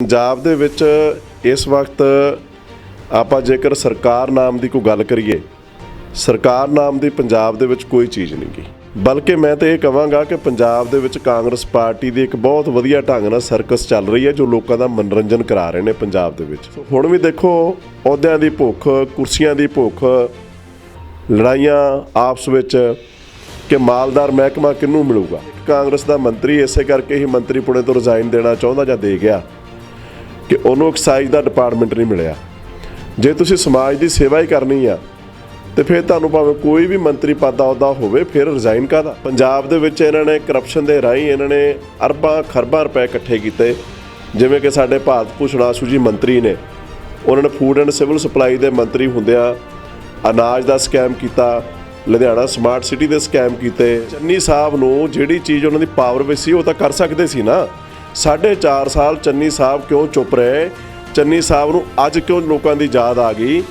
ਪੰਜਾਬ ਦੇ ਵਿੱਚ ਇਸ ਵਕਤ ਆਪਾਂ ਜੇਕਰ ਸਰਕਾਰ ਨਾਮ ਦੀ ਕੋਈ ਗੱਲ ਕਰੀਏ, ਸਰਕਾਰ ਨਾਮ ਦੀ ਪੰਜਾਬ ਦੇ ਵਿੱਚ ਕੋਈ ਚੀਜ਼ ਨਹੀਂ ਗੀ। ਬਲਕਿ ਮੈਂ ਤਾਂ ਇਹ ਕਹਾਂਗਾ ਕਿ ਪੰਜਾਬ ਦੇ ਵਿੱਚ ਕਾਂਗਰਸ ਪਾਰਟੀ ਦੀ ਇੱਕ ਬਹੁਤ ਵਧੀਆ ਢੰਗ ਨਾਲ ਸਰਕਸ ਚੱਲ ਰਹੀ ਹੈ, ਜੋ ਲੋਕਾਂ ਦਾ ਮਨੋਰੰਜਨ ਕਰਾ ਰਹੇ ਨੇ ਪੰਜਾਬ ਦੇ ਵਿੱਚ। ਹੁਣ ਵੀ ਦੇਖੋ, ਅਹੁਦਿਆਂ ਦੀ ਭੁੱਖ, ਕੁਰਸੀਆਂ ਦੀ ਭੁੱਖ, ਲੜਾਈਆਂ ਆਪਸ ਵਿੱਚ ਕਿ ਮਾਲਦਾਰ ਮਹਿਕਮਾ ਕਿਹਨੂੰ ਮਿਲੂਗਾ? ਕਾਂਗਰਸ ਦਾ ਮੰਤਰੀ ਇਸੇ ਕਰਕੇ ਹੀ ਮੰਤਰੀ ਪੁਣੇ ਤੋਂ ਰਿਜ਼ਾਈਨ ਦੇਣਾ ਚਾਹੁੰਦਾ ਜਾਂ ਦੇ ਗਿਆ। ਕਿ ਉਹਨੂੰ ਐਕਸਾਈਜ਼ ਦਾ ਡਿਪਾਰਟਮੈਂਟ ਨਹੀਂ ਮਿਲਿਆ। ਜੇ ਤੁਸੀਂ ਸਮਾਜ ਦੀ ਸੇਵਾ ਹੀ ਕਰਨੀ ਆ, ਤੇ ਫਿਰ ਤੁਹਾਨੂੰ ਭਾਵੇਂ ਕੋਈ ਵੀ ਮੰਤਰੀ ਪਦ ਦਾ ਅਹੁਦਾ ਹੋਵੇ, ਫਿਰ ਰਿਜ਼ਾਈਨ ਕਰਦਾ ਪੰਜਾਬ ਦੇ ਵਿੱਚ ਇਹਨਾਂ ਨੇ ਕਰਪਸ਼ਨ ਦੇ ਰਾਹੀਂ ਇਹਨਾਂ ਨੇ ਅਰਬਾਂ ਖਰਬਾਂ ਰੁਪਏ ਇਕੱਠੇ ਕੀਤੇ। ਜਿਵੇਂ ਕਿ ਸਾਡੇ ਭਾਰਤ ਭੂਸ਼ਣ ਆਸ਼ੂ ਜੀ ਮੰਤਰੀ ਨੇ, ਉਹਨਾਂ ਨੇ ਫੂਡ ਐਂਡ ਸਿਵਲ ਸਪਲਾਈ ਦੇ ਮੰਤਰੀ ਹੁੰਦਿਆਂ ਅਨਾਜ ਦਾ ਸਕੈਮ ਕੀਤਾ, ਲੁਧਿਆਣਾ ਸਮਾਰਟ ਸਿਟੀ ਦੇ ਸਕੈਮ ਕੀਤੇ। ਚੰਨੀ ਸਾਹਿਬ ਨੂੰ ਜਿਹੜੀ ਚੀਜ਼ ਉਹਨਾਂ ਦੀ ਪਾਵਰ ਵਿੱਚ ਸੀ, ਉਹ ਤਾਂ ਕਰ ਸਕਦੇ ਸੀ ਨਾ। ਸਾਢੇ ਚਾਰ ਸਾਲ ਚੰਨੀ ਸਾਹਿਬ ਕਿਉਂ ਚੁੱਪ ਰਹੇ? ਚੰਨੀ ਸਾਹਿਬ ਨੂੰ ਅੱਜ ਕਿਉਂ ਲੋਕਾਂ ਦੀ ਯਾਦ ਆ ਗਈ?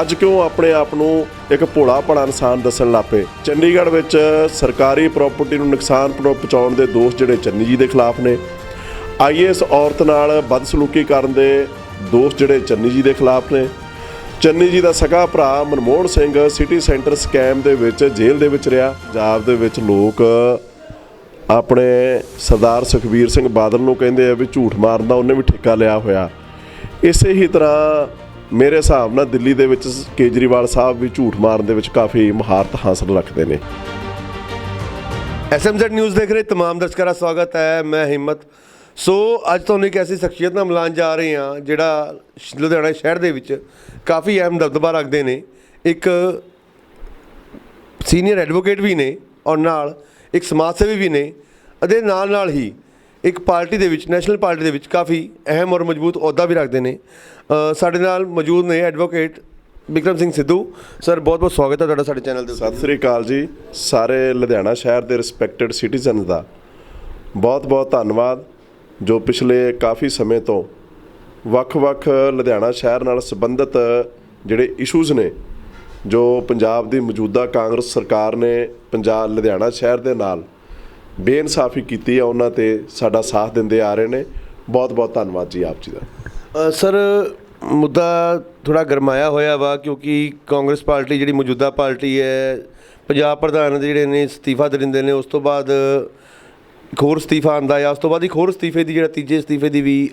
ਅੱਜ ਕਿਉਂ ਆਪਣੇ ਆਪ ਨੂੰ ਇੱਕ ਭੋਲਾ ਭਲਾ ਇਨਸਾਨ ਦੱਸਣ ਲੱਪੇ ਚੰਡੀਗੜ੍ਹ ਵਿੱਚ ਸਰਕਾਰੀ ਪ੍ਰਾਪਰਟੀ ਨੂੰ ਨੁਕਸਾਨ ਪਹੁੰ- ਪਹੁੰਚਾਉਣ ਦੇ ਦੋਸ਼ ਜਿਹੜੇ ਚੰਨੀ ਜੀ ਦੇ ਖਿਲਾਫ ਨੇ। ਆਈਐਸ ਔਰਤ ਨਾਲ ਬਦਸਲੂਕੀ ਕਰਨ ਦੇ ਦੋਸ਼ ਜਿਹੜੇ ਚੰਨੀ ਜੀ ਦੇ ਖਿਲਾਫ ਨੇ। ਚੰਨੀ ਜੀ ਦਾ ਸਗਾ ਭਰਾ Manmohan Singh city centre scam ਦੇ ਵਿੱਚ ਜੇਲ੍ਹ ਦੇ ਵਿੱਚ ਰਿਹਾ। ਪੰਜਾਬ ਦੇ ਵਿੱਚ ਲੋਕ ਆਪਣੇ ਸਰਦਾਰ ਸੁਖਬੀਰ ਸਿੰਘ ਬਾਦਲ ਨੂੰ ਕਹਿੰਦੇ ਆ ਵੀ ਝੂਠ ਮਾਰਨ ਦਾ ਉਹਨੇ ਵੀ ਠੇਕਾ ਲਿਆ ਹੋਇਆ ਇਸੇ ਹੀ ਤਰ੍ਹਾਂ ਮੇਰੇ ਹਿਸਾਬ ਨਾਲ ਦਿੱਲੀ ਦੇ ਵਿੱਚ ਕੇਜਰੀਵਾਲ ਸਾਹਿਬ ਵੀ ਝੂਠ ਮਾਰਨ ਦੇ ਵਿੱਚ ਕਾਫੀ ਮਹਾਰਤ ਹਾਸਲ ਰੱਖਦੇ ਨੇ ਐਸਐਮਜ਼ੈਡ ਨਿਊਜ਼ ਦੇਖ ਰਹੇ तमाम ਦਰਸ਼ਕਾਂ ਦਾ ਸਵਾਗਤ ਹੈ ਮੈਂ ਹਿੰਮਤ ਸੋ ਅੱਜ ਤੁਹਾਨੂੰ ਇੱਕ ਐਸੀ ਸ਼ਖਸੀਅਤ ਨਾਲ ਮਿਲਾਨ ਜਾ ਰਹੇ ਹਾਂ ਜਿਹੜਾ ਸ਼- ਲੁਧਿਆਣਾ ਸ਼ਹਿਰ ਦੇ ਵਿੱਚ ਕਾਫੀ ਅਹਿਮ ਦਬਦਬਾ ਰੱਖਦੇ ਨੇ ਇੱਕ ਸੀਨੀਅਰ ਐਡਵੋਕੇਟ ਵੀ ਨੇ ਔਰ ਨਾਲ ਇੱਕ ਸਮਾਜ ਸੇਵੀ ਵੀ ਨੇ ਅਤੇ ਨਾਲ ਨਾਲ ਹੀ ਇੱਕ ਪਾਰਟੀ ਦੇ ਵਿੱਚ, ਨੈਸ਼ਨਲ ਪਾਰਟੀ ਦੇ ਵਿੱਚ ਕਾਫੀ ਅਹਿਮ ਔਰ ਮਜ਼ਬੂਤ ਅਹੁਦਾ ਵੀ ਰੱਖਦੇ ਨੇ। ਸਾਡੇ ਨਾਲ ਮੌਜੂਦ ਨੇ ਐਡਵੋਕੇਟ ਬਿਕਰਮ ਸਿੰਘ ਸਿੱਧੂ। ਸਰ, ਬਹੁਤ ਬਹੁਤ ਸਵਾਗਤ ਹੈ ਤੁਹਾਡਾ ਸਾਡੇ ਚੈਨਲ 'ਤੇ ਸਤਿ ਸ੍ਰੀ ਅਕਾਲ ਜੀ। ਸਾਰੇ ਲੁਧਿਆਣਾ ਸ਼ਹਿਰ ਦੇ ਰਿਸਪੈਕਟਡ ਸਿਟੀਜ਼ਨਸ ਦਾ ਬਹੁਤ-ਬਹੁਤ ਧੰਨਵਾਦ, ਜੋ ਪਿਛਲੇ ਕਾਫੀ ਸਮੇਂ ਤੋਂ ਵੱਖ-ਵੱਖ ਲੁਧਿਆਣਾ ਸ਼ਹਿਰ ਨਾਲ ਸੰਬੰਧਿਤ ਜਿਹੜੇ ਇਸ਼ੂਜ਼ ਨੇ ਜੋ ਪੰਜਾਬ ਦੀ ਮੌਜੂਦਾ ਕਾਂਗਰਸ ਸਰਕਾਰ ਨੇ ਪੰਜਾਬ, ਲੁਧਿਆਣਾ ਸ਼ਹਿਰ ਦੇ ਨਾਲ ਬੇਇਨਸਾਫੀ ਕੀਤੀ ਹੈ ਉਹਨਾਂ ਤੇ ਸਾਡਾ ਸਾਥ ਦਿੰਦੇ ਆ ਰਹੇ ਨੇ। ਬਹੁਤ-ਬਹੁਤ ਧੰਨਵਾਦ ਜੀ ਆਪ ਜੀ ਦਾ। ਸਰ, ਮੁੱਦਾ ਥੋੜਾ ਗਰਮਾਇਆ ਹੋਇਆ ਵਾ, ਕਿਉਂਕਿ ਕਾਂਗਰਸ ਪਾਰਟੀ ਜਿਹੜੀ ਮੌਜੂਦਾ ਪਾਰਟੀ ਹੈ, ਪੰਜਾਬ ਪ੍ਰਧਾਨ ਜਿਹੜੇ ਨੇ ਅਸਤੀਫਾ ਦੇ ਦਿੰਦੇ ਨੇ, ਉਸ ਤੋਂ ਬਾਅਦ ਇੱਕ ਹੋਰ ਅਸਤੀਫਾ ਆਂਦਾ ਆ, ਉਸ ਤੋਂ ਬਾਅਦ ਇੱਕ ਹੋਰ ਅਸਤੀਫੇ ਦੀ ਜਿਹੜਾ ਤੀਜੇ ਅਸਤੀਫੇ ਦੀ ਵੀ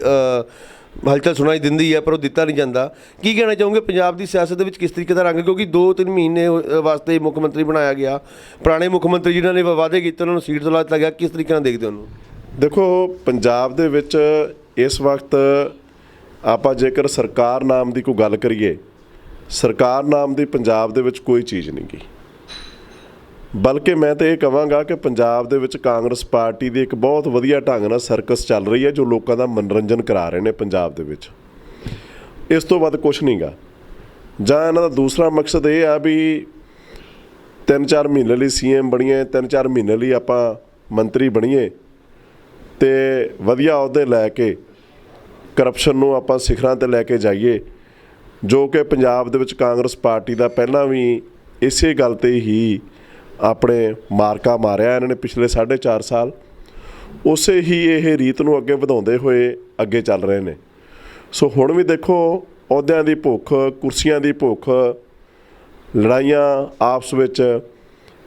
ਹਲਚਲ ਸੁਣਾਈ ਦਿੰਦੀ ਹੈ ਪਰ ਉਹ ਦਿੱਤਾ ਨਹੀਂ ਜਾਂਦਾ। ਕੀ ਕਹਿਣਾ ਚਾਹੋਗੇ? ਪੰਜਾਬ ਦੀ ਸਿਆਸਤ ਦੇ ਵਿੱਚ ਕਿਸ ਤਰੀਕੇ ਦਾ ਰੰਗ? ਕਿਉਂਕਿ 2-3 ਮਹੀਨੇ ਵਾਸਤੇ ਮੁੱਖ ਮੰਤਰੀ ਬਣਾਇਆ ਗਿਆ। ਪੁਰਾਣੇ ਮੁੱਖ ਮੰਤਰੀ ਜਿਨ੍ਹਾਂ ਨੇ ਵਾਅਦੇ ਕੀਤੇ, ਉਹਨਾਂ ਨੂੰ ਸੀਟ ਤੋਂ ਲਾ ਦਿੱਤਾ ਗਿਆ। ਕਿਸ ਤਰੀਕੇ ਨਾਲ ਦੇਖਦੇ ਉਹਨੂੰ? ਦੇਖੋ, ਪੰਜਾਬ ਦੇ ਵਿੱਚ ਇਸ ਵਕਤ ਆਪਾਂ ਜੇਕਰ ਸਰਕਾਰ ਨਾਮ ਦੀ ਕੋਈ ਗੱਲ ਕਰੀਏ, ਸਰਕਾਰ ਨਾਮ ਦੀ ਪੰਜਾਬ ਦੇ ਵਿੱਚ ਕੋਈ ਚੀਜ਼ ਨਹੀਂ ਗੀ। ਬਲਕਿ ਮੈਂ ਤਾਂ ਇਹ ਕਹਾਂਗਾ ਕਿ ਪੰਜਾਬ ਦੇ ਵਿੱਚ ਕਾਂਗਰਸ ਪਾਰਟੀ ਦੀ ਇੱਕ ਬਹੁਤ ਵਧੀਆ ਢੰਗ ਨਾਲ ਸਰਕਸ ਚੱਲ ਰਹੀ ਹੈ ਜੋ ਲੋਕਾਂ ਦਾ ਮਨੋਰੰਜਨ ਕਰਾ ਰਹੇ ਨੇ ਪੰਜਾਬ ਦੇ ਵਿੱਚ। ਇਸ ਤੋਂ ਵੱਧ ਕੁਝ ਨਹੀਂਗਾ ਜਾਂ ਇਹਨਾਂ ਦਾ ਦੂਸਰਾ ਮਕਸਦ ਇਹ ਆ ਵੀ ਤਿੰਨ ਚਾਰ ਮਹੀਨੇ ਲਈ ਸੀਐਮ ਬਣੀਏ ਤਿੰਨ ਚਾਰ ਮਹੀਨੇ ਲਈ ਆਪਾਂ ਮੰਤਰੀ ਬਣੀਏ ਤੇ ਵਧੀਆ ਅਹੁਦੇ ਲੈ ਕੇ ਕਰਪਸ਼ਨ ਨੂੰ ਆਪਾਂ ਸਿਖਰਾਂ ਤੇ ਲੈ ਕੇ ਜਾਈਏ, ਜੋ ਕਿ ਪੰਜਾਬ ਦੇ ਵਿੱਚ ਕਾਂਗਰਸ ਪਾਰਟੀ ਦਾ ਪਹਿਲਾਂ ਵੀ ਇਸੇ ਗੱਲ ਤੇ ਹੀ ਆਪਣੇ ਮਾਰਕਾ ਮਾਰਿਆ ਇਹਨਾਂ ਨੇ ਪਿਛਲੇ 4.5 ਸਾਲ। ਉਸੇ ਹੀ ਇਹ ਰੀਤ ਨੂੰ ਅੱਗੇ ਵਧਾਉਂਦੇ ਹੋਏ ਅੱਗੇ ਚੱਲ ਰਹੇ ਨੇ। ਸੋ ਹੁਣ ਵੀ ਦੇਖੋ, ਅਹੁਦਿਆਂ ਦੀ ਭੁੱਖ, ਕੁਰਸੀਆਂ ਦੀ ਭੁੱਖ, ਲੜਾਈਆਂ ਆਪਸ ਵਿੱਚ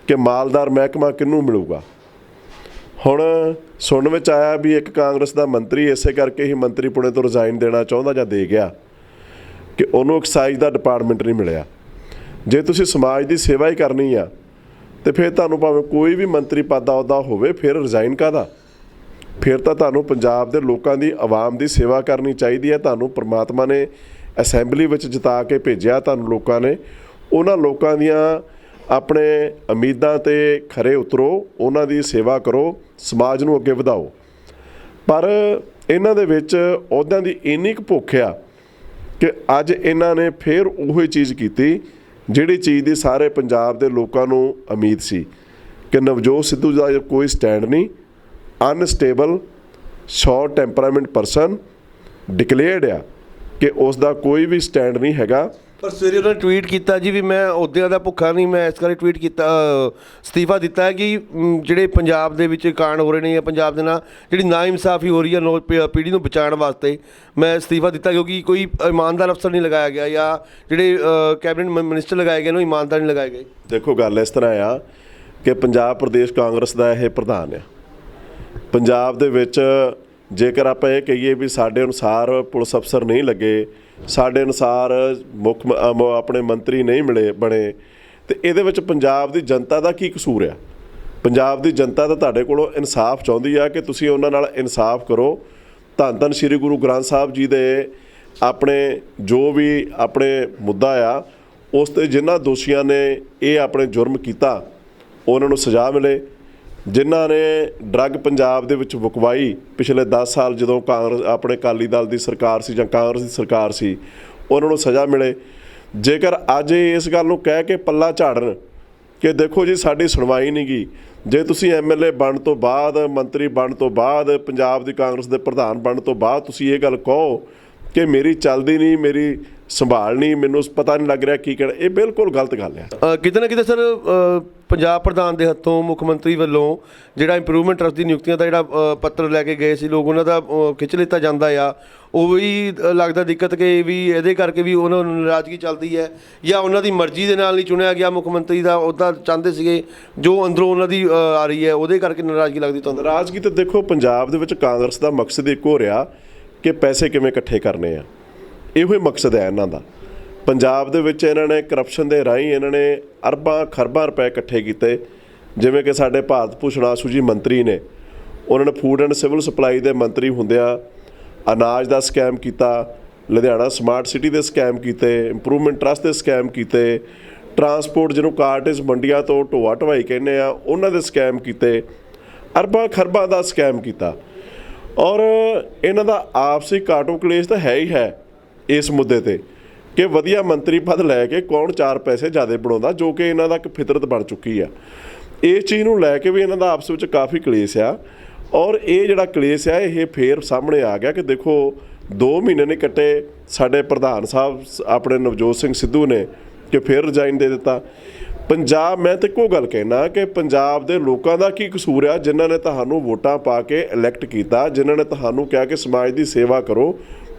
ਕਿ ਮਾਲਦਾਰ ਮਹਿਕਮਾ ਕਿਹਨੂੰ ਮਿਲੂਗਾ? ਹੁਣ ਸੁਣਨ ਵਿੱਚ ਆਇਆ ਵੀ ਇੱਕ ਕਾਂਗਰਸ ਦਾ ਮੰਤਰੀ ਇਸੇ ਕਰਕੇ ਹੀ ਮੰਤਰੀ ਪੁਣੇ ਤੋਂ ਰਿਜ਼ਾਈਨ ਦੇਣਾ ਚਾਹੁੰਦਾ ਜਾਂ ਦੇ ਗਿਆ ਕਿ ਉਹਨੂੰ ਐਕਸਾਈਜ਼ ਦਾ ਡਿਪਾਰਟਮੈਂਟ ਨਹੀਂ ਮਿਲਿਆ। ਜੇ ਤੁਸੀਂ ਸਮਾਜ ਦੀ ਸੇਵਾ ਹੀ ਕਰਨੀ ਆ ਤੇ ਫਿਰ ਤੁਹਾਨੂੰ ਭਾਵੇਂ ਕੋਈ ਵੀ ਮੰਤਰੀ ਪਦ ਦਾ ਅਹੁਦਾ ਹੋਵੇ, ਫਿਰ ਰਿਜ਼ਾਈਨ ਕਾਹਦਾ? ਫਿਰ ਤਾਂ ਤੁਹਾਨੂੰ ਪੰਜਾਬ ਦੇ ਲੋਕਾਂ ਦੀ ਆਵਾਮ ਦੀ ਸੇਵਾ ਕਰਨੀ ਚਾਹੀਦੀ ਹੈ। ਤੁਹਾਨੂੰ ਪ੍ਰਮਾਤਮਾ ਨੇ ਅਸੈਂਬਲੀ ਵਿੱਚ ਜਿਤਾ ਕੇ ਭੇਜਿਆ, ਤੁਹਾਨੂੰ ਲੋਕਾਂ ਨੇ। ਉਹਨਾਂ ਲੋਕਾਂ ਦੀਆਂ ਆਪਣੇ ਉਮੀਦਾਂ ਤੇ ਖਰੇ ਉਤਰੋ, ਉਹਨਾਂ ਦੀ ਸੇਵਾ ਕਰੋ, ਸਮਾਜ ਨੂੰ ਅੱਗੇ ਵਧਾਓ। ਪਰ ਇਹਨਾਂ ਦੇ ਵਿੱਚ ਅਹੁਦਿਆਂ ਦੀ ਇੰਨੀ ਕੁ ਭੁੱਖ ਆ ਕਿ ਅੱਜ ਇਹਨਾਂ ਨੇ ਫੇਰ ਉਹੀ ਚੀਜ਼ ਕੀਤੀ ਜਿਹੜੀ ਚੀਜ਼ ਦੀ ਸਾਰੇ ਪੰਜਾਬ ਦੇ ਲੋਕਾਂ ਨੂੰ ਉਮੀਦ ਸੀ ਕਿ ਨਵਜੋਤ ਸਿੱਧੂ ਦਾ ਕੋਈ ਸਟੈਂਡ ਨਹੀਂ unstable short temperament person declared ਆ ਕਿ ਉਸ ਦਾ ਕੋਈ ਵੀ ਸਟੈਂਡ ਨਹੀਂ ਹੈਗਾ। ਪਰ ਸਵੇਰੇ ਉਹਨਾਂ ਨੇ ਟਵੀਟ ਕੀਤਾ ਜੀ ਵੀ ਮੈਂ ਅਹੁਦਿਆਂ ਦਾ ਭੁੱਖਾ ਨਹੀਂ ਮੈਂ ਇਸ ਕਰਕੇ ਟਵੀਟ ਕੀਤਾ ਅਸਤੀਫਾ ਦਿੱਤਾ ਹੈ ਕਿ ਮ, ਜਿਹੜੇ ਪੰਜਾਬ ਦੇ ਵਿੱਚ ਕਾਂਡ ਹੋ ਰਹੇ ਨੇ ਜਾਂ ਪੰਜਾਬ ਦੇ ਨਾਲ ਜਿਹੜੀ ਨਾ ਇਨਸਾਫੀ ਹੋ ਰਹੀ ਹੈ ਨੌ ਪੀ- ਪੀੜ੍ਹੀ ਨੂੰ ਬਚਾਉਣ ਵਾਸਤੇ ਮੈਂ ਅਸਤੀਫਾ ਦਿੱਤਾ ਕਿਉਂਕਿ ਕੋਈ ਇਮਾਨਦਾਰ ਅਫਸਰ ਨਹੀਂ ਲਗਾਇਆ ਗਿਆ ਜਾਂ ਜਿਹੜੇ ਅ, ਕੈਬਨਿਟ ਮ- ਮਿਨਿਸਟਰ ਲਗਾਏ ਗਏ ਨੇ ਉਹ ਇਮਾਨਦਾਰ ਨਹੀਂ ਲਗਾਏ ਗਏ। ਦੇਖੋ ਗੱਲ ਇਸ ਤਰ੍ਹਾਂ ਆ ਕਿ ਪੰਜਾਬ ਪ੍ਰਦੇਸ਼ ਕਾਂਗਰਸ ਦਾ ਇਹ ਪ੍ਰਧਾਨ ਆ। ਪੰਜਾਬ ਦੇ ਵਿੱਚ ਜੇਕਰ ਆਪਾਂ ਇਹ ਕਹੀਏ ਵੀ ਸਾਡੇ ਅਨੁਸਾਰ ਪੁਲਿਸ ਅਫਸਰ ਨਹੀਂ ਲੱਗੇ ਸਾਡੇ ਅਨੁਸਾਰ ਮੁੱਖ ਆਪਣੇ ਮੰਤਰੀ ਨਹੀਂ ਮਿਲੇ, ਬਣੇ। ਤੇ ਇਹਦੇ ਵਿੱਚ ਪੰਜਾਬ ਦੀ ਜਨਤਾ ਦਾ ਕੀ ਕਸੂਰ ਆ? ਪੰਜਾਬ ਦੀ ਜਨਤਾ ਤਾਂ ਤੁਹਾਡੇ ਕੋਲੋਂ ਇਨਸਾਫ ਚਾਹੁੰਦੀ ਆ ਕਿ ਤੁਸੀਂ ਉਹਨਾਂ ਨਾਲ ਇਨਸਾਫ ਕਰੋ। ਧੰਨ ਧੰਨ ਸ੍ਰੀ ਗੁਰੂ ਗ੍ਰੰਥ ਸਾਹਿਬ ਜੀ ਦੇ ਆਪਣੇ ਜੋ ਵੀ ਆਪਣੇ ਮੁੱਦਾ ਆ, ਉਸ ਤੇ ਜਿਨ੍ਹਾਂ ਦੋਸ਼ੀਆਂ ਨੇ ਇਹ ਆਪਣੇ ਜੁਰਮ ਕੀਤਾ, ਉਹਨਾਂ ਨੂੰ ਸਜ਼ਾ ਮਿਲੇ। ਜਿਨ੍ਹਾਂ ਨੇ ਡਰੱਗ ਪੰਜਾਬ ਦੇ ਵਿੱਚ ਵਕਵਾਈ ਪਿਛਲੇ 10 ਸਾਲ ਜਦੋਂ ਕਾਂਗਰਸ, ਆਪਣੇ ਅਕਾਲੀ ਦਲ ਦੀ ਸਰਕਾਰ ਸੀ ਜਾਂ ਕਾਂਗਰਸ ਦੀ ਸਰਕਾਰ ਸੀ, ਉਹਨਾਂ ਨੂੰ ਸਜ਼ਾ ਮਿਲੇ। ਜੇਕਰ ਅੱਜ ਇਸ ਗੱਲ ਨੂੰ ਕਹਿ ਕੇ ਪੱਲਾ ਝਾੜਨ ਕਿ ਦੇਖੋ ਜੀ, ਸਾਡੀ ਸੁਣਵਾਈ ਨਹੀਂ ਗੀ, ਜੇ ਤੁਸੀਂ ਐਮਐਲਏ ਬਣਨ ਤੋਂ ਬਾਅਦ, ਮੰਤਰੀ ਬਣਨ ਤੋਂ ਬਾਅਦ, ਪੰਜਾਬ ਦੀ ਕਾਂਗਰਸ ਦੇ ਪ੍ਰਧਾਨ ਬਣਨ ਤੋਂ ਬਾਅਦ ਤੁਸੀਂ ਇਹ ਗੱਲ ਕਹੋ ਕਿ ਮੇਰੀ ਚੱਲਦੀ ਨਹੀਂ ਮੇਰੀ ਸੰਭਾਲ ਨਹੀਂ ਮੈਨੂੰ ਪਤਾ ਨਹੀਂ ਲੱਗ ਰਿਹਾ ਕੀ ਕਹਿਣਾ। ਇਹ ਬਿਲਕੁਲ ਗਲਤ ਗੱਲ ਹੈ। ਕਿਤੇ ਨਾ ਕਿਤੇ ਸਰ ਪੰਜਾਬ ਪ੍ਰਧਾਨ ਦੇ ਹੱਥੋਂ ਮੁੱਖ ਮੰਤਰੀ ਵੱਲੋਂ ਜਿਹੜਾ ਇੰਪਰੂਵਮੈਂਟ ਟਰਸਟ ਦੀ ਨਿਯੁਕਤੀਆਂ ਦਾ ਜਿਹੜਾ ਪੱਤਰ ਲੈ ਕੇ ਗਏ ਸੀ ਲੋਕ ਉਹਨਾਂ ਦਾ ਖਿੱਚ ਲਿੱਤਾ ਜਾਂਦਾ ਆ। ਉਹ ਵੀ ਲੱਗਦਾ ਦਿੱਕਤ ਕਿ ਵੀ ਇਹਦੇ ਕਰਕੇ ਵੀ ਉਹਨਾਂ ਨੂੰ ਨਾਰਾਜ਼ਗੀ ਚੱਲਦੀ ਹੈ ਜਾਂ ਉਹਨਾਂ ਦੀ ਮਰਜ਼ੀ ਦੇ ਨਾਲ ਨਹੀਂ ਚੁਣਿਆ ਗਿਆ ਮੁੱਖ ਮੰਤਰੀ ਦਾ ਉਹਦਾ ਚਾਹੁੰਦੇ ਸੀਗੇ ਜੋ ਅੰਦਰੋਂ ਉਹਨਾਂ ਦੀ ਆ ਰਹੀ ਹੈ ਉਹਦੇ ਕਰਕੇ ਨਾਰਾਜ਼ਗੀ ਲੱਗਦੀ ਤੁਹਾਨੂੰ? ਨਾਰਾਜ਼ਗੀ ਤਾਂ ਦੇਖੋ ਪੰਜਾਬ ਦੇ ਵਿੱਚ ਕਾਂਗਰਸ ਦਾ ਮਕਸਦ ਇੱਕੋ ਰਿਹਾ ਕਿ ਪੈਸੇ ਕਿਵੇਂ ਇਕੱਠੇ ਕਰਨੇ ਆ। ਇਹੋ ਹੀ ਮਕਸਦ ਹੈ ਇਹਨਾਂ ਦਾ। ਪੰਜਾਬ ਦੇ ਵਿੱਚ ਇਹਨਾਂ ਨੇ ਕਰਪਸ਼ਨ ਦੇ ਰਾਹੀਂ ਇਹਨਾਂ ਨੇ ਅਰਬਾਂ ਖਰਬਾਂ ਰੁਪਏ ਇਕੱਠੇ ਕੀਤੇ। ਜਿਵੇਂ ਕਿ ਸਾਡੇ ਭਾਰਤ ਭੂਸ਼ਣ ਆਸ਼ੂ ਜੀ ਮੰਤਰੀ ਨੇ, ਉਹਨਾਂ ਨੇ ਫੂਡ ਐਂਡ ਸਿਵਲ ਸਪਲਾਈ ਦੇ ਮੰਤਰੀ ਹੁੰਦਿਆਂ ਅਨਾਜ ਦਾ ਸਕੈਮ ਕੀਤਾ, ਲੁਧਿਆਣਾ ਸਮਾਰਟ ਸਿਟੀ ਦੇ ਸਕੈਮ ਕੀਤੇ ਇੰਪਰੂਵਮੈਂਟ ਟਰਸਟ ਦੇ ਸਕੈਮ ਕੀਤੇ ਟਰਾਂਸਪੋਰਟ ਜਿਹਨੂੰ ਕਾਰਟੇਜ ਮੰਡੀਆਂ ਤੋਂ ਢੋਆ ਢਵਾਈ ਕਹਿੰਦੇ ਆ, ਉਹਨਾਂ ਦੇ ਸਕੈਮ ਕੀਤੇ, ਅਰਬਾਂ ਖਰਬਾਂ ਦਾ ਸਕੈਮ ਕੀਤਾ। ਔਰ ਇਹਨਾਂ ਦਾ ਆਪਸੀ ਕਾਟੋ ਕਲੇਸ਼ ਤਾਂ ਹੈ ਹੀ ਹੈ ਇਸ ਮੁੱਦੇ ਤੇ ਕਿ ਵਧੀਆ ਮੰਤਰੀ ਪਦ ਲੈ ਕੇ ਕੌਣ ਚਾਰ ਪੈਸੇ ਜ਼ਿਆਦਾ ਬਣਾਉਂਦਾ, ਜੋ ਕਿ ਇਹਨਾਂ ਦਾ ਇੱਕ ਫਿਤਰਤ ਬਣ ਚੁੱਕੀ ਆ। ਇਸ ਚੀਜ਼ ਨੂੰ ਲੈ ਕੇ ਵੀ ਇਹਨਾਂ ਦਾ ਆਪਸ ਵਿੱਚ ਕਾਫੀ ਕਲੇਸ਼ ਆ। ਔਰ ਇਹ ਜਿਹੜਾ ਕਲੇਸ਼ ਆ, ਇਹ ਫੇਰ ਸਾਹਮਣੇ ਆ ਗਿਆ ਕਿ ਦੇਖੋ 2 ਮਹੀਨੇ ਨੇ ਕੱਟੇ ਸਾਡੇ ਪ੍ਰਧਾਨ ਸਾਹਿਬ ਸ- ਆਪਣੇ ਨਵਜੋਤ ਸਿੰਘ ਸਿੱਧੂ ਨੇ, ਕਿ ਫੇਰ ਰਿਜ਼ਾਈਨ ਦੇ ਦਿੱਤਾ। ਪੰਜਾਬ ਮੈਂ ਤੇ ਇੱਕੋ ਗੱਲ ਕਹਿਣਾ ਕਿ ਪੰਜਾਬ ਦੇ ਲੋਕਾਂ ਦਾ ਕੀ ਕਸੂਰ ਆ? ਜਿਨ੍ਹਾਂ ਨੇ ਤੁਹਾਨੂੰ ਵੋਟਾਂ ਪਾ ਕੇ ਇਲੈਕਟ ਕੀਤਾ ਜਿਨ੍ਹਾਂ ਨੇ ਤੁਹਾਨੂੰ ਕਿਹਾ ਕਿ ਸਮਾਜ ਦੀ ਸੇਵਾ ਕਰੋ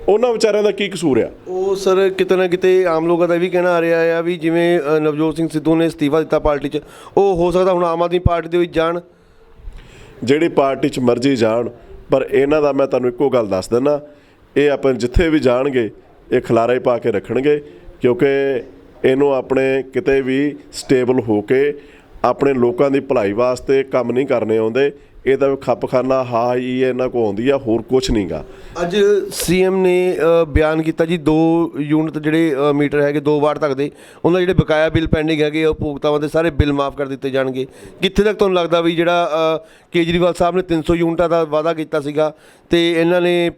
ਉਹਨਾਂ ਵਿਚਾਰਿਆਂ ਦਾ ਕੀ ਕਸੂਰ ਆ? ਉਹ ਸਰ ਕਿਤੇ ਨਾ ਕਿਤੇ ਆਮ ਲੋਕਾਂ ਦਾ ਵੀ ਕਹਿਣਾ ਆ ਰਿਹਾ ਆ ਵੀ ਜਿਵੇਂ ਅ, ਨਵਜੋਤ ਸਿੰਘ ਸਿੱਧੂ ਨੇ ਅਸਤੀਫਾ ਦਿੱਤਾ ਪਾਰਟੀ 'ਚ ਉਹ ਹੋ ਸਕਦਾ ਹੁਣ ਆਮ ਆਦਮੀ ਪਾਰਟੀ ਦੇ ਵਿੱਚ ਜਾਣ। ਜਿਹੜੀ ਪਾਰਟੀ 'ਚ ਮਰਜ਼ੀ ਜਾਣ ਪਰ ਇਹਨਾਂ ਦਾ ਮੈਂ ਤੁਹਾਨੂੰ ਇੱਕੋ ਗੱਲ ਦੱਸ ਦਿੰਦਾ ਇਹ ਆਪਾਂ ਜਿੱਥੇ ਵੀ ਜਾਣਗੇ ਇਹ ਖਲਾਰਾ ਹੀ ਪਾ ਕੇ ਰੱਖਣਗੇ ਕਿਉਂਕਿ ਇਹਨੂੰ ਆਪਣੇ ਕਿਤੇ ਵੀ ਸਟੇਬਲ ਹੋ ਕੇ ਆਪਣੇ ਲੋਕਾਂ ਦੀ ਭਲਾਈ ਵਾਸਤੇ ਕੰਮ ਨਹੀਂ ਕਰਨੇ ਆਉਂਦੇ। ਇਹ ਤਾਂ ਖੱਪਖਾਨਾ ਹਾ ਹੀ ਇਹਨਾਂ ਕੋ ਆਉਂਦੀ ਆ, ਹੋਰ ਕੁਝ ਨਹੀਂਗਾ। ਅੱਜ ਸੀਐਮ ਨੇ ਬਿਆਨ ਕੀਤਾ ਜੀ, ਦੋ ਯੂਨਿਟ ਜਿਹੜੇ ਮੀਟਰ ਹੈਗੇ, ਦੋ ਵਾਰ ਤੱਕ ਦੇ, ਉਹਨਾਂ ਦੇ ਜਿਹੜੇ ਬਕਾਇਆ ਬਿੱਲ ਪੈਂਡਿੰਗ ਹੈਗੇ, ਉਹ ਭੁਗਤਾਵਾਂ ਦੇ ਸਾਰੇ ਬਿੱਲ ਮਾਫ ਕਰ ਦਿੱਤੇ ਜਾਣਗੇ। ਕਿੱਥੇ ਤੱਕ ਤੁਹਾਨੂੰ ਲੱਗਦਾ ਵੀ ਜਿਹੜਾ ਕੇਜਰੀਵਾਲ ਸਾਹਿਬ ਨੇ 300 ਯੂਨਿਟਾਂ ਦਾ ਵਾਅਦਾ ਕੀਤਾ ਸੀਗਾ, ਤੇ ਇਹਨਾਂ ਨੇ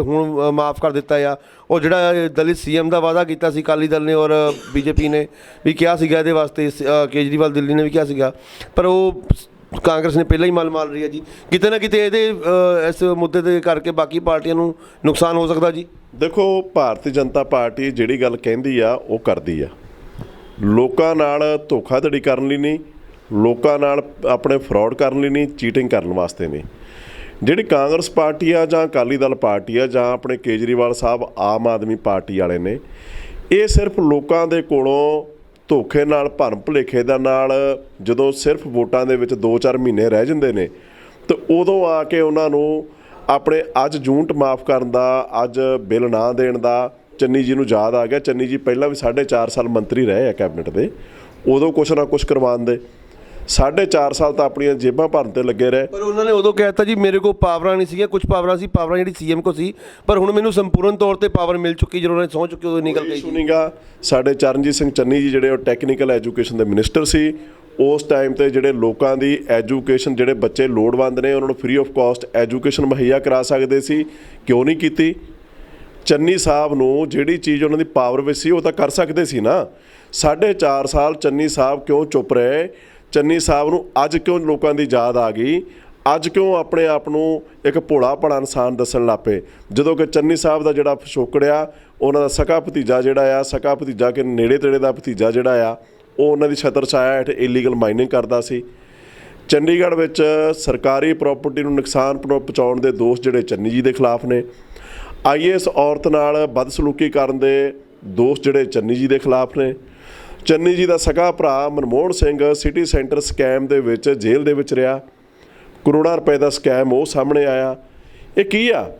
ਹੁਣ ਮਾਫ ਕਰ ਦਿੱਤਾ ਆ? ਉਹ ਜਿਹੜਾ ਇਹ ਦਲਿਤ ਸੀਐਮ ਦਾ ਵਾਅਦਾ ਕੀਤਾ ਸੀ, ਅਕਾਲੀ ਦਲ ਨੇ ਔਰ ਬੀਜੇਪੀ ਨੇ, ਵੀ ਕਿਹਾ ਸੀਗਾ ਇਹਦੇ ਵਾਸਤੇ ਸ- ਕੇਜਰੀਵਾਲ ਦਿੱਲੀ ਨੇ ਵੀ ਕਿਹਾ ਸੀਗਾ, ਪਰ ਉਹ ਕਾਂਗਰਸ ਨੇ ਪਹਿਲਾਂ ਹੀ ਮਲ ਮਾਰ ਰਹੀ ਹੈ ਜੀ। ਕਿਤੇ ਨਾ ਕਿਤੇ ਇਹਦੇ ਇਸ ਮੁੱਦੇ ਦੇ ਕਰਕੇ ਬਾਕੀ ਪਾਰਟੀਆਂ ਨੂੰ ਨੁਕਸਾਨ ਹੋ ਸਕਦਾ ਜੀ। ਦੇਖੋ, ਭਾਰਤੀ ਜਨਤਾ ਪਾਰਟੀ ਜਿਹੜੀ ਗੱਲ ਕਹਿੰਦੀ ਆ, ਉਹ ਕਰਦੀ ਆ। ਲੋਕਾਂ ਨਾਲ ਧੋਖਾਧੜੀ ਕਰਨ ਲਈ ਨਹੀਂ, ਲੋਕਾਂ ਨਾਲ ਆਪਣੇ ਫਰਾਡ ਕਰਨ ਲਈ ਨਹੀਂ, ਚੀਟਿੰਗ ਕਰਨ ਵਾਸਤੇ ਨਹੀਂ। ਜਿਹੜੀ ਕਾਂਗਰਸ ਪਾਰਟੀ ਆ ਜਾਂ ਅਕਾਲੀ ਦਲ ਪਾਰਟੀ ਆ ਜਾਂ ਆਪਣੇ ਕੇਜਰੀਵਾਲ ਸਾਹਿਬ ਆਮ ਆਦਮੀ ਪਾਰਟੀ ਵਾਲੇ ਨੇ, ਇਹ ਸਿਰਫ ਲੋਕਾਂ ਦੇ ਕੋਲੋਂ ਧੋਖੇ ਨਾਲ, ਭਰਮ ਭੁਲੇਖੇ ਦਾ ਨਾਲ ਜਦੋਂ ਸਿਰਫ ਵੋਟਾਂ ਦੇ ਵਿੱਚ 2-4 ਮਹੀਨੇ ਰਹਿ ਜਾਂਦੇ ਨੇ, ਤੇ ਉਦੋਂ ਆ ਕੇ ਉਹਨਾਂ ਨੂੰ ਆਪਣੇ ਅੱਜ ਜੂਨਟ ਮਾਫ ਕਰਨ ਦਾ, ਅੱਜ ਬਿੱਲ ਨਾ ਦੇਣ ਦਾ, ਚੰਨੀ ਜੀ ਨੂੰ ਯਾਦ ਆ ਗਿਆ। ਚੰਨੀ ਜੀ, ਪਹਿਲਾਂ ਵੀ 4.5 ਸਾਲ ਮੰਤਰੀ ਰਹੇ ਆ ਕੈਬਨਿਟ ਦੇ। ਉਦੋਂ ਕੁਛ ਨਾ ਕੁਛ ਕਰਵਾਉਣ ਦੇ 4.5 ਸਾਲ ਤਾਂ ਆਪਣੀਆਂ ਜੇਬਾਂ ਭਰਨ ਤੇ ਲੱਗੇ ਰਹੇ। ਪਰ ਉਹਨਾਂ ਨੇ ਉਦੋਂ ਕਹਿਤਾ ਜੀ ਮੇਰੇ ਕੋਲ ਪਾਵਰਾਂ ਨਹੀਂ ਸੀਗੀਆਂ ਕੁਝ ਪਾਵਰਾਂ ਸੀ ਪਾਵਰਾਂ ਜਿਹੜੀ ਸੀਐਮ ਕੋ ਸੀ ਪਰ ਹੁਣ ਮੈਨੂੰ ਸੰਪੂਰਨ ਤੌਰ ਤੇ ਪਾਵਰ ਮਿਲ ਚੁੱਕੀ ਜਦੋਂ ਉਹਨਾਂ ਨੇ ਸਹੁੰ ਚੁੱਕੀ ਉਦੋਂ ਨਿਕਲ ਗਈ ਸੁਣੀਗਾ ਸਾਡੇ ਚਰਨਜੀਤ ਸਿੰਘ ਚੰਨੀ ਜੀ ਜਿਹੜੇ ਉਹ ਟੈਕਨੀਕਲ ਐਜੂਕੇਸ਼ਨ ਦੇ ਮਿਨਿਸਟਰ ਸੀ ਉਸ ਟਾਈਮ ਤੇ ਜਿਹੜੇ ਲੋਕਾਂ ਦੀ ਐਜੂਕੇਸ਼ਨ ਜਿਹੜੇ ਬੱਚੇ ਲੋੜਵੰਦ ਨੇ ਉਹਨਾਂ ਨੂੰ ਫ੍ਰੀ ਆਫ ਕਾਸਟ ਐਜੂਕੇਸ਼ਨ ਮੁਹੱਈਆ ਕਰਾ ਸਕਦੇ ਸੀ ਕਿਉਂ ਨਹੀਂ ਕੀਤੀ? ਚੰਨੀ ਸਾਹਿਬ ਨੂੰ ਜਿਹੜੀ ਚੀਜ਼ ਉਹਨਾਂ ਦੀ ਪਾਵਰ ਵਿੱਚ ਸੀ ਉਹ ਤਾਂ ਕਰ ਸਕਦੇ ਸੀ ਨਾ। ਸਾਢੇ ਚਾਰ ਸਾਲ ਚੰਨੀ ਸਾਹਿਬ ਕਿਉਂ ਚੁੱਪ ਰਹੇ? ਚੰਨੀ ਸਾਹਿਬ ਨੂੰ ਅੱਜ ਕਿਉਂ ਲੋਕਾਂ ਦੀ ਯਾਦ ਆ ਗਈ? ਅੱਜ ਕਿਉਂ ਆਪਣੇ ਆਪ ਨੂੰ ਇੱਕ ਭੋਲਾ ਭਲਾ ਇਨਸਾਨ ਦੱਸਣ ਲੱਪੇ ਜਦੋਂ ਕਿ ਚੰਨੀ ਸਾਹਿਬ ਦਾ ਜਿਹੜਾ ਪਿਛੋਕੜ ਆ ਉਹਨਾਂ ਦਾ ਸਕਾ ਭਤੀਜਾ ਜਿਹੜਾ ਆ, ਸਕਾ ਭਤੀਜਾ ਕਿ ਨੇੜੇ ਤੇੜੇ ਦਾ ਭਤੀਜਾ ਜਿਹੜਾ ਆ, ਉਹ ਉਹਨਾਂ ਦੀ ਛਤਰ ਛਾਇਆ ਹੇਠ ਇਲੀਗਲ ਮਾਈਨਿੰਗ ਕਰਦਾ ਸੀ। ਚੰਡੀਗੜ੍ਹ ਵਿੱਚ ਸਰਕਾਰੀ ਪ੍ਰਾਪਰਟੀ ਨੂੰ ਨੁਕਸਾਨ ਪਹੁੰ- ਪਹੁੰਚਾਉਣ ਦੇ ਦੋਸ਼ ਜਿਹੜੇ ਚੰਨੀ ਜੀ ਦੇ ਖਿਲਾਫ ਨੇ। ਆਈਏਐਸ ਔਰਤ ਨਾਲ ਬਦਸਲੂਕੀ ਕਰਨ ਦੇ ਦੋਸ਼ ਜਿਹੜੇ ਚੰਨੀ ਜੀ ਦੇ ਖਿਲਾਫ ਨੇ। ਚੰਨੀ ਜੀ ਦਾ ਸਗਾ ਭਰਾ Manmohan Singh city centre scam ਦੇ ਵਿੱਚ ਜੇਲ੍ਹ ਦੇ ਵਿੱਚ ਰਿਹਾ। ਕਰੋੜਾਂ ਰੁਪਏ ਦਾ ਸਕੈਮ ਉਹ ਸਾਹਮਣੇ ਆਇਆ। ਇਹ ਕੀ ਆ?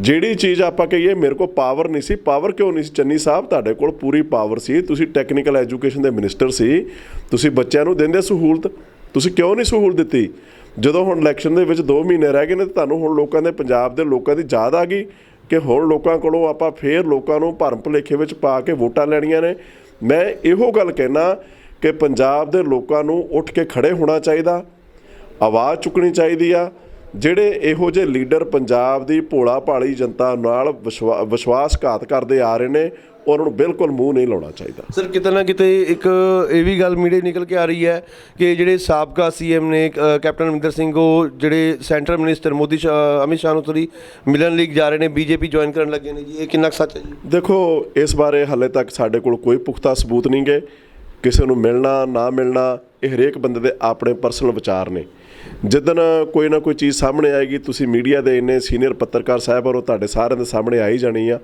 ਜਿਹੜੀ ਚੀਜ਼ ਆਪਾਂ ਕਹੀਏ, ਮੇਰੇ ਕੋਲ ਪਾਵਰ ਨਹੀਂ ਸੀ। ਪਾਵਰ ਕਿਉਂ ਨਹੀਂ ਸੀ? ਚੰਨੀ ਸਾਹਿਬ, ਤੁਹਾਡੇ ਕੋਲ ਪੂਰੀ ਪਾਵਰ ਸੀ। ਤੁਸੀਂ ਟੈਕਨੀਕਲ ਐਜੂਕੇਸ਼ਨ ਦੇ ਮਿਨਿਸਟਰ ਸੀ। ਤੁਸੀਂ ਬੱਚਿਆਂ ਨੂੰ ਦਿੰਦੇ ਸਹੂਲਤ। ਤੁਸੀਂ ਕਿਉਂ ਨਹੀਂ ਸਹੂਲਤ ਦਿੱਤੀ? ਜਦੋਂ ਹੁਣ ਇਲੈਕਸ਼ਨ ਦੇ ਵਿੱਚ 2 ਮਹੀਨੇ ਰਹਿ ਗਏ ਨੇ, ਤਾਂ ਤੁਹਾਨੂੰ ਹੁਣ ਲੋਕਾਂ ਦੇ ਪੰਜਾਬ ਦੇ ਲੋਕਾਂ ਦੀ ਯਾਦ ਆ ਗਈ ਕਿ ਹੁਣ ਲੋਕਾਂ ਕੋਲੋਂ ਆਪਾਂ ਫੇਰ ਲੋਕਾਂ ਨੂੰ ਭਰਮ ਭੁਲੇਖੇ ਵਿੱਚ ਪਾ ਕੇ ਵੋਟਾਂ ਲੈਣੀਆਂ ਨੇ। ਮੈਂ ਇਹੋ ਗੱਲ ਕਹਿਣਾ ਕਿ ਪੰਜਾਬ ਦੇ ਲੋਕਾਂ ਨੂੰ ਉੱਠ ਕੇ ਖੜੇ ਹੋਣਾ ਚਾਹੀਦਾ, ਆਵਾਜ਼ ਚੁੱਕਣੀ ਚਾਹੀਦੀ ਆ, ਜਿਹੜੇ ਇਹੋ ਜਿਹੇ ਲੀਡਰ ਪੰਜਾਬ ਦੀ ਭੋਲਾ ਭਾਲੀ ਜਨਤਾ ਨਾਲ ਵਿਸ਼ਵਾ- ਵਿਸ਼ਵਾਸਘਾਤ ਕਰਦੇ ਆ ਰਹੇ ਨੇ ਉਹਨਾਂ ਨੂੰ ਬਿਲਕੁਲ ਮੂੰਹ ਨਹੀਂ ਲਾਉਣਾ ਚਾਹੀਦਾ। ਸਰ ਕਿਤੇ ਨਾ ਕਿਤੇ ਇੱਕ ਇਹ ਵੀ ਗੱਲ ਮੀਡੀਆ ਨਿਕਲ ਕੇ ਆ ਰਹੀ ਹੈ ਕਿ ਜਿਹੜੇ ਸਾਬਕਾ ਸੀਐਮ ਨੇ ਕੈਪਟਨ ਅਮਰਿੰਦਰ ਸਿੰਘ ਉਹ ਜਿਹੜੇ ਸੈਂਟਰਲ ਮਿਨਿਸਟਰ ਮੋਦੀ ਅਮਿਤ ਸ਼ਾਹ ਨੂੰ ਥੋੜੀ ਮਿਲਣ ਲਈ ਜਾ ਰਹੇ ਨੇ ਬੀਜੇਪੀ ਜੁਆਇਨ ਕਰਨ ਲੱਗੇ ਨੇ ਜੀ ਇਹ ਕਿੰਨਾ ਸੱਚ ਹੈ ਜੀ? ਦੇਖੋ ਇਸ ਬਾਰੇ ਹਾਲੇ ਤੱਕ ਸਾਡੇ ਕੋਲ ਕੋਈ ਪੁਖਤਾ ਸਬੂਤ ਨਹੀਂ ਗੇ। ਕਿਸੇ ਨੂੰ ਮਿਲਣਾ ਨਾ ਮਿਲਣਾ ਇਹ ਹਰੇਕ ਬੰਦੇ ਦੇ ਆਪਣੇ ਪਰਸਨਲ ਵਿਚਾਰ ਨੇ। ਜਿੱਦਣ ਕੋਈ ਨਾ ਕੋਈ ਚੀਜ਼ ਸਾਹਮਣੇ ਆਏਗੀ ਤੁਸੀਂ ਮੀਡੀਆ ਦੇ ਇੰਨੇ ਸੀਨੀਅਰ ਪੱਤਰਕਾਰ ਸਾਹਿਬ ਔਰ ਉਹ ਤੁਹਾਡੇ ਸਾਰਿਆਂ ਦੇ ਸਾਹਮਣੇ ਆ ਹੀ ਜਾਣੀ ਆ।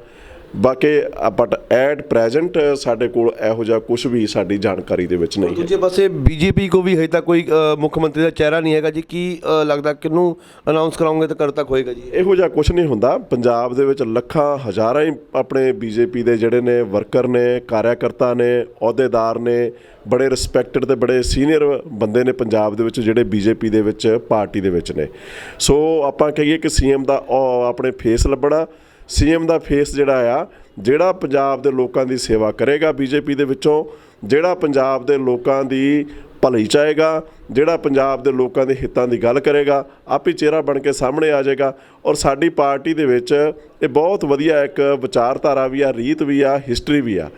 ਬਾਕੀ ਬਟ ਐਟ ਪ੍ਰੈਜ਼ੈਂਟ ਸਾਡੇ ਕੋਲ ਇਹੋ ਜਿਹਾ ਕੁਝ ਵੀ ਸਾਡੀ ਜਾਣਕਾਰੀ ਦੇ ਵਿੱਚ ਨਹੀਂ ਹੈ। ਦੂਜੇ ਪਾਸੇ ਬੀਜੇਪੀ ਕੋ ਵੀ ਹਜੇ ਤੱਕ ਕੋਈ ਮੁੱਖ ਮੰਤਰੀ ਦਾ ਚਿਹਰਾ ਨਹੀਂ ਹੈਗਾ ਜੀ। ਕੀ ਲੱਗਦਾ ਕਿਹਨੂੰ ਅਨਾਉਂਸ ਕਰਾਉਂਗੇ ਤਾਂ ਕਦ ਤੱਕ ਹੋਏਗਾ ਜੀ? ਇਹੋ ਜਿਹਾ ਕੁਝ ਨਹੀਂ ਹੁੰਦਾ। ਪੰਜਾਬ ਦੇ ਵਿੱਚ ਲੱਖਾਂ ਹਜ਼ਾਰਾਂ ਹੀ ਆਪਣੇ ਬੀਜੇਪੀ ਦੇ ਜਿਹੜੇ ਨੇ ਵਰਕਰ ਨੇ ਕਾਰਿਆਕਰਤਾ ਨੇ ਅਹੁਦੇਦਾਰ ਨੇ ਬੜੇ ਰਿਸਪੈਕਟਡ ਤੇ ਬੜੇ ਸੀਨੀਅਰ ਬੰਦੇ ਨੇ ਪੰਜਾਬ ਦੇ ਵਿੱਚ ਜਿਹੜੇ ਬੀਜੇਪੀ ਦੇ ਵਿੱਚ ਪਾਰਟੀ ਦੇ ਵਿੱਚ ਨੇ। ਸੋ ਆਪਾਂ ਕਹੀਏ ਕਿ ਸੀਐਮ ਦਾ ਆਪਣੇ ਫੇਸ ਲੱਭਣਾ ਸੀਐਮ ਦਾ ਫੇਸ ਜਿਹੜਾ ਆ, ਜਿਹੜਾ ਪੰਜਾਬ ਦੇ ਲੋਕਾਂ ਦੀ ਸੇਵਾ ਕਰੇਗਾ ਬੀਜੇਪੀ ਦੇ ਵਿੱਚੋਂ, ਜਿਹੜਾ ਪੰਜਾਬ ਦੇ ਲੋਕਾਂ ਦੀ ਭਲਾਈ ਚਾਹੇਗਾ, ਜਿਹੜਾ ਪੰਜਾਬ ਦੇ ਲੋਕਾਂ ਦੇ ਹਿੱਤਾਂ ਦੀ ਗੱਲ ਕਰੇਗਾ, ਆਪ ਹੀ ਚਿਹਰਾ ਬਣ ਕੇ ਸਾਹਮਣੇ ਆ ਜਾਏਗਾ ਔਰ ਸਾਡੀ ਪਾਰਟੀ ਦੇ ਵਿੱਚ ਇਹ ਬਹੁਤ ਵਧੀਆ ਇੱਕ ਵਿਚਾਰਧਾਰਾ ਵੀ ਆ, ਰੀਤ ਵੀ ਆ ਹਿਸਟਰੀ ਵੀ ਆ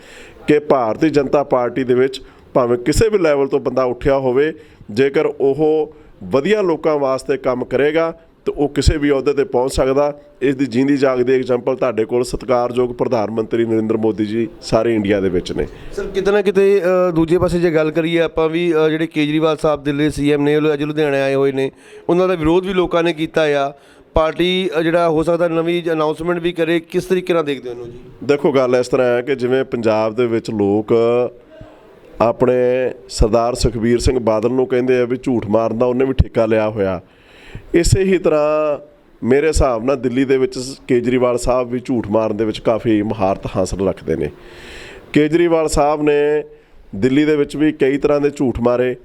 ਕਿ ਭਾਰਤੀ ਜਨਤਾ ਪਾਰਟੀ ਦੇ ਵਿੱਚ ਭਾਵੇਂ ਕਿਸੇ ਵੀ ਲੈਵਲ ਤੋਂ ਬੰਦਾ ਉੱਠਿਆ ਹੋਵੇ, ਜੇਕਰ ਉਹ ਵਧੀਆ ਲੋਕਾਂ ਵਾਸਤੇ ਕੰਮ ਕਰੇਗਾ ਤੇ ਉਹ ਕਿਸੇ ਵੀ ਅਹੁਦੇ ਤੇ ਪਹੁੰਚ ਸਕਦਾ। ਇਸ ਦੀ ਜਿੰਦੀ ਜਾਗਦੀ ਐਗਜ਼ਾਮਪਲ ਤੁਹਾਡੇ ਕੋਲ ਸਤਿਕਾਰਯੋਗ ਪ੍ਰਧਾਨ ਮੰਤਰੀ ਨਰਿੰਦਰ ਮੋਦੀ ਜੀ ਸਾਰੇ ਇੰਡੀਆ ਦੇ ਵਿੱਚ ਨੇ। ਸਰ ਕਿਤੇ ਨਾ ਕਿਤੇ ਦੂਜੇ ਪਾਸੇ ਜੇ ਗੱਲ ਕਰੀਏ ਆਪਾਂ ਵੀ ਜਿਹੜੇ ਕੇਜਰੀਵਾਲ ਸਾਹਿਬ ਦਿੱਲੀ ਸੀਐਮ ਨੇ ਉਹ ਅੱਜ ਲੁਧਿਆਣੇ ਆਏ ਹੋਏ ਨੇ। ਉਹਨਾਂ ਦਾ ਵਿਰੋਧ ਵੀ ਲੋਕਾਂ ਨੇ ਕੀਤਾ ਆ। ਪਾਰਟੀ ਜਿਹੜਾ ਹੋ ਸਕਦਾ ਨਵੀਂ ਅਨਾਉਂਸਮੈਂਟ ਵੀ ਕਰੇ ਕਿਸ ਤਰੀਕੇ ਨਾਲ ਦੇਖਦੇ ਹੋ ਇਹਨੂੰ ਜੀ? ਦੇਖੋ ਗੱਲ ਇਸ ਤਰ੍ਹਾਂ ਹੈ ਕਿ ਜਿਵੇਂ ਪੰਜਾਬ ਦੇ ਵਿੱਚ ਲੋਕ ਆਪਣੇ ਸਰਦਾਰ ਸੁਖਬੀਰ ਸਿੰਘ ਬਾਦਲ ਨੂੰ ਕਹਿੰਦੇ ਆ ਵੀ ਝੂਠ ਮਾਰਨ ਦਾ ਉਹਨੇ ਵੀ ਠੇਕਾ ਲਿਆ ਹੋਇਆ। ਇਸੇ ਹੀ ਤਰ੍ਹਾਂ ਮੇਰੇ ਹਿਸਾਬ ਨਾਲ ਦਿੱਲੀ ਦੇ ਵਿੱਚ ਕੇਜਰੀਵਾਲ ਸਾਹਿਬ ਵੀ ਝੂਠ ਮਾਰਨ ਦੇ ਵਿੱਚ ਕਾਫੀ ਮਹਾਰਤ ਹਾਸਲ ਰੱਖਦੇ ਨੇ। ਕੇਜਰੀਵਾਲ ਸਾਹਿਬ ਨੇ ਦਿੱਲੀ ਦੇ ਵਿੱਚ ਵੀ ਕਈ ਤਰ੍ਹਾਂ ਦੇ ਝੂਠ ਮਾਰੇ।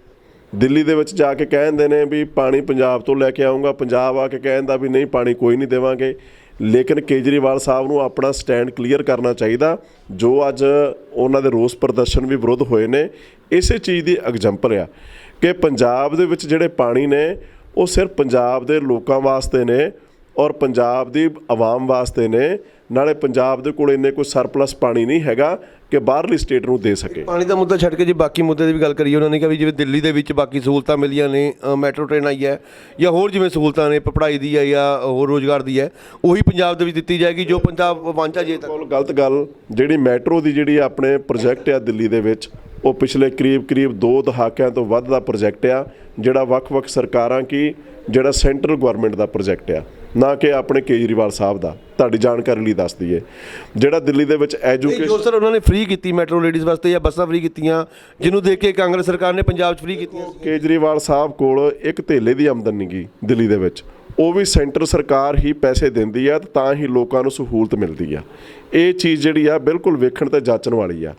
ਦਿੱਲੀ ਦੇ ਵਿੱਚ ਜਾ ਕੇ ਕਹਿੰਦੇ ਨੇ ਵੀ ਪਾਣੀ ਪੰਜਾਬ ਤੋਂ ਲੈ ਕੇ ਆਉਂਗਾ ਪੰਜਾਬ ਆ ਕੇ ਕਹਿੰਦਾ ਵੀ ਨਹੀਂ, ਪਾਣੀ ਕੋਈ ਨਹੀਂ ਦੇਵਾਂਗੇ। ਲੇਕਿਨ ਕੇਜਰੀਵਾਲ ਸਾਹਿਬ ਨੂੰ ਆਪਣਾ ਸਟੈਂਡ ਕਲੀਅਰ ਕਰਨਾ ਚਾਹੀਦਾ, ਜੋ ਅੱਜ ਉਹਨਾਂ ਦੇ ਰੋਸ ਪ੍ਰਦਰਸ਼ਨ ਵੀ ਵਿਰੁੱਧ ਹੋਏ ਨੇ। ਇਸੇ ਚੀਜ਼ ਦੀ ਐਗਜ਼ਾਮਪਲ ਆ ਕਿ ਪੰਜਾਬ ਦੇ ਵਿੱਚ ਜਿਹੜੇ ਪਾਣੀ ਨੇ ਉਹ ਸਿਰਫ ਪੰਜਾਬ ਦੇ ਲੋਕਾਂ ਵਾਸਤੇ ਨੇ ਔਰ ਪੰਜਾਬ ਦੀ ਆਵਾਮ ਵਾਸਤੇ ਨੇ। ਨਾਲੇ ਪੰਜਾਬ ਦੇ ਕੋਲ ਇੰਨੇ ਕੋਈ ਸਰਪਲਸ ਪਾਣੀ ਨਹੀਂ ਹੈਗਾ ਕਿ ਬਾਹਰਲੀ ਸਟੇਟ ਨੂੰ ਦੇ ਸਕੇ। ਪਾਣੀ ਦਾ ਮੁੱਦਾ ਛੱਡ ਕੇ ਜੇ ਬਾਕੀ ਮੁੱਦੇ ਦੀ ਵੀ ਗੱਲ ਕਰੀਏ ਉਹਨਾਂ ਨੇ ਕਿਹਾ ਵੀ ਜਿਵੇਂ ਦਿੱਲੀ ਦੇ ਵਿੱਚ ਬਾਕੀ ਸਹੂਲਤਾਂ ਮਿਲੀਆਂ ਨੇ ਮੈਟਰੋ ਟ੍ਰੇਨ ਆਈ ਹੈ ਜਾਂ ਹੋਰ ਜਿਵੇਂ ਸਹੂਲਤਾਂ ਨੇ ਪੜ੍ਹਾਈ ਦੀ ਹੈ ਜਾਂ ਹੋਰ ਰੋਜ਼ਗਾਰ ਦੀ ਹੈ ਉਹੀ ਪੰਜਾਬ ਦੇ ਵਿੱਚ ਦਿੱਤੀ ਜਾਏਗੀ ਜੋ ਪੰਜਾਬ ਵਾਂਝਾ ਜੇ ਤੱਕ ਗਲਤ ਗੱਲ ਜਿਹੜੀ ਮੈਟਰੋ ਦੀ ਜਿਹੜੀ ਆਪਣੇ ਪ੍ਰੋਜੈਕਟ ਆ ਦਿੱਲੀ ਦੇ ਵਿੱਚ ਉਹ ਪਿਛਲੇ ਕਰੀਬ ਕਰੀਬ 2 ਦਹਾਕਿਆਂ ਤੋਂ ਵੱਧ ਦਾ ਪ੍ਰੋਜੈਕਟ ਆ ਜਿਹੜਾ ਵੱਖ-ਵੱਖ ਸਰਕਾਰਾਂ ਕੀ ਜਿਹੜਾ ਸੈਂਟਰਲ ਗਵਰਨਮੈਂਟ ਦਾ ਪ੍ਰੋਜੈਕਟ ਆ। ਨਾ ਕਿ ਆਪਣੇ ਕੇਜਰੀਵਾਲ ਸਾਹਿਬ ਦਾ। ਤੁਹਾਡੀ ਜਾਣਕਾਰੀ ਲਈ ਦੱਸ ਦਈਏ। ਜਿਹੜਾ ਦਿੱਲੀ ਦੇ ਵਿੱਚ ਨਹੀਂ, ਜੋ ਐਜੂਕੇਸ਼ਨ ਸਰ ਉਹਨਾਂ ਨੇ ਫ੍ਰੀ ਕੀਤੀ ਮੈਟਰੋ ਲੇਡੀਜ਼ ਵਾਸਤੇ ਜਾਂ ਬੱਸਾਂ ਫ੍ਰੀ ਕੀਤੀਆਂ ਜਿਹਨੂੰ ਦੇਖ ਕੇ ਕਾਂਗਰਸ ਸਰਕਾਰ ਨੇ ਪੰਜਾਬ 'ਚ ਫ੍ਰੀ ਕੀਤੀਆਂ। ਕੇਜਰੀਵਾਲ ਸਾਹਿਬ ਕੋਲ ਇੱਕ ਧੇਲੇ ਦੀ ਆਮਦਨ ਨਹੀਂ ਗੀ ਦਿੱਲੀ ਦੇ ਵਿੱਚ। ਉਹ ਵੀ ਸੈਂਟਰ ਸਰਕਾਰ ਹੀ ਪੈਸੇ ਦਿੰਦੀ ਆ ਤੇ ਤਾਂ ਹੀ ਲੋਕਾਂ ਨੂੰ ਸਹੂਲਤ ਮਿਲਦੀ ਆ। ਇਹ ਚੀਜ਼ ਜਿਹੜੀ ਆ ਬਿਲਕੁਲ ਵੇਖਣ ਤੇ ਜਾਚਣ ਵਾਲੀ ਆ।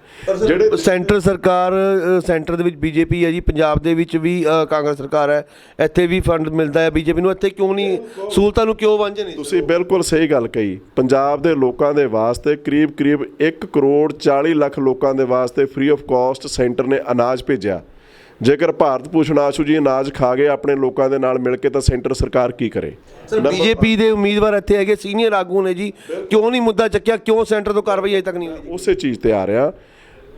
ਜਿਹੜੇ ਸੈਂਟਰ ਸਰਕਾਰ ਸੈਂਟਰ ਦੇ ਵਿੱਚ ਬੀਜੇਪੀ ਹੈ ਜੀ ਪੰਜਾਬ ਦੇ ਵਿੱਚ ਵੀ ਕਾਂਗਰਸ ਸਰਕਾਰ ਹੈ। ਇੱਥੇ ਵੀ ਫੰਡ ਮਿਲਦਾ ਹੈ ਬੀਜੇਪੀ ਨੂੰ। ਇੱਥੇ ਕਿਉਂ ਨਹੀਂ? ਸਹੂਲਤਾਂ ਨੂੰ ਕਿਉਂ ਵਾਂਝੇ ਨੇ? ਤੁਸੀਂ ਬਿਲਕੁਲ ਸਹੀ ਗੱਲ ਕਹੀ। ਪੰਜਾਬ ਦੇ ਲੋਕਾਂ ਦੇ ਵਾਸਤੇ ਕਰੀਬ ਕਰੀਬ 1 ਕਰੋੜ 40 ਲੱਖ ਲੋਕਾਂ ਦੇ ਵਾਸਤੇ ਫ੍ਰੀ ਆਫ ਕਾਸਟ ਸੈਂਟਰ ਨੇ ਅਨਾਜ ਭੇਜਿਆ। ਜੇਕਰ ਭਾਰਤ ਭੂਸ਼ਣ ਆਸ਼ੂ ਜੀ ਅਨਾਜ ਖਾ ਗਏ ਆਪਣੇ ਲੋਕਾਂ ਦੇ ਨਾਲ ਮਿਲ ਕੇ ਤਾਂ ਸੈਂਟਰ ਸਰਕਾਰ ਕੀ ਕਰੇ? ਸਰ ਬੀਜੇਪੀ ਦੇ ਉਮੀਦਵਾਰ ਇੱਥੇ ਹੈਗੇ ਸੀਨੀਅਰ ਆਗੂ ਨੇ ਜੀ। ਕਿਉਂ ਨਹੀਂ ਮੁੱਦਾ ਚੱਕਿਆ? ਕਿਉਂ ਸੈਂਟਰ ਤੋਂ ਕਾਰਵਾਈ ਅਜੇ ਤੱਕ ਨਹੀਂ ਹੋਈ? ਉਸੇ ਚੀਜ਼ ਤੇ ਆ ਰਿਹਾ।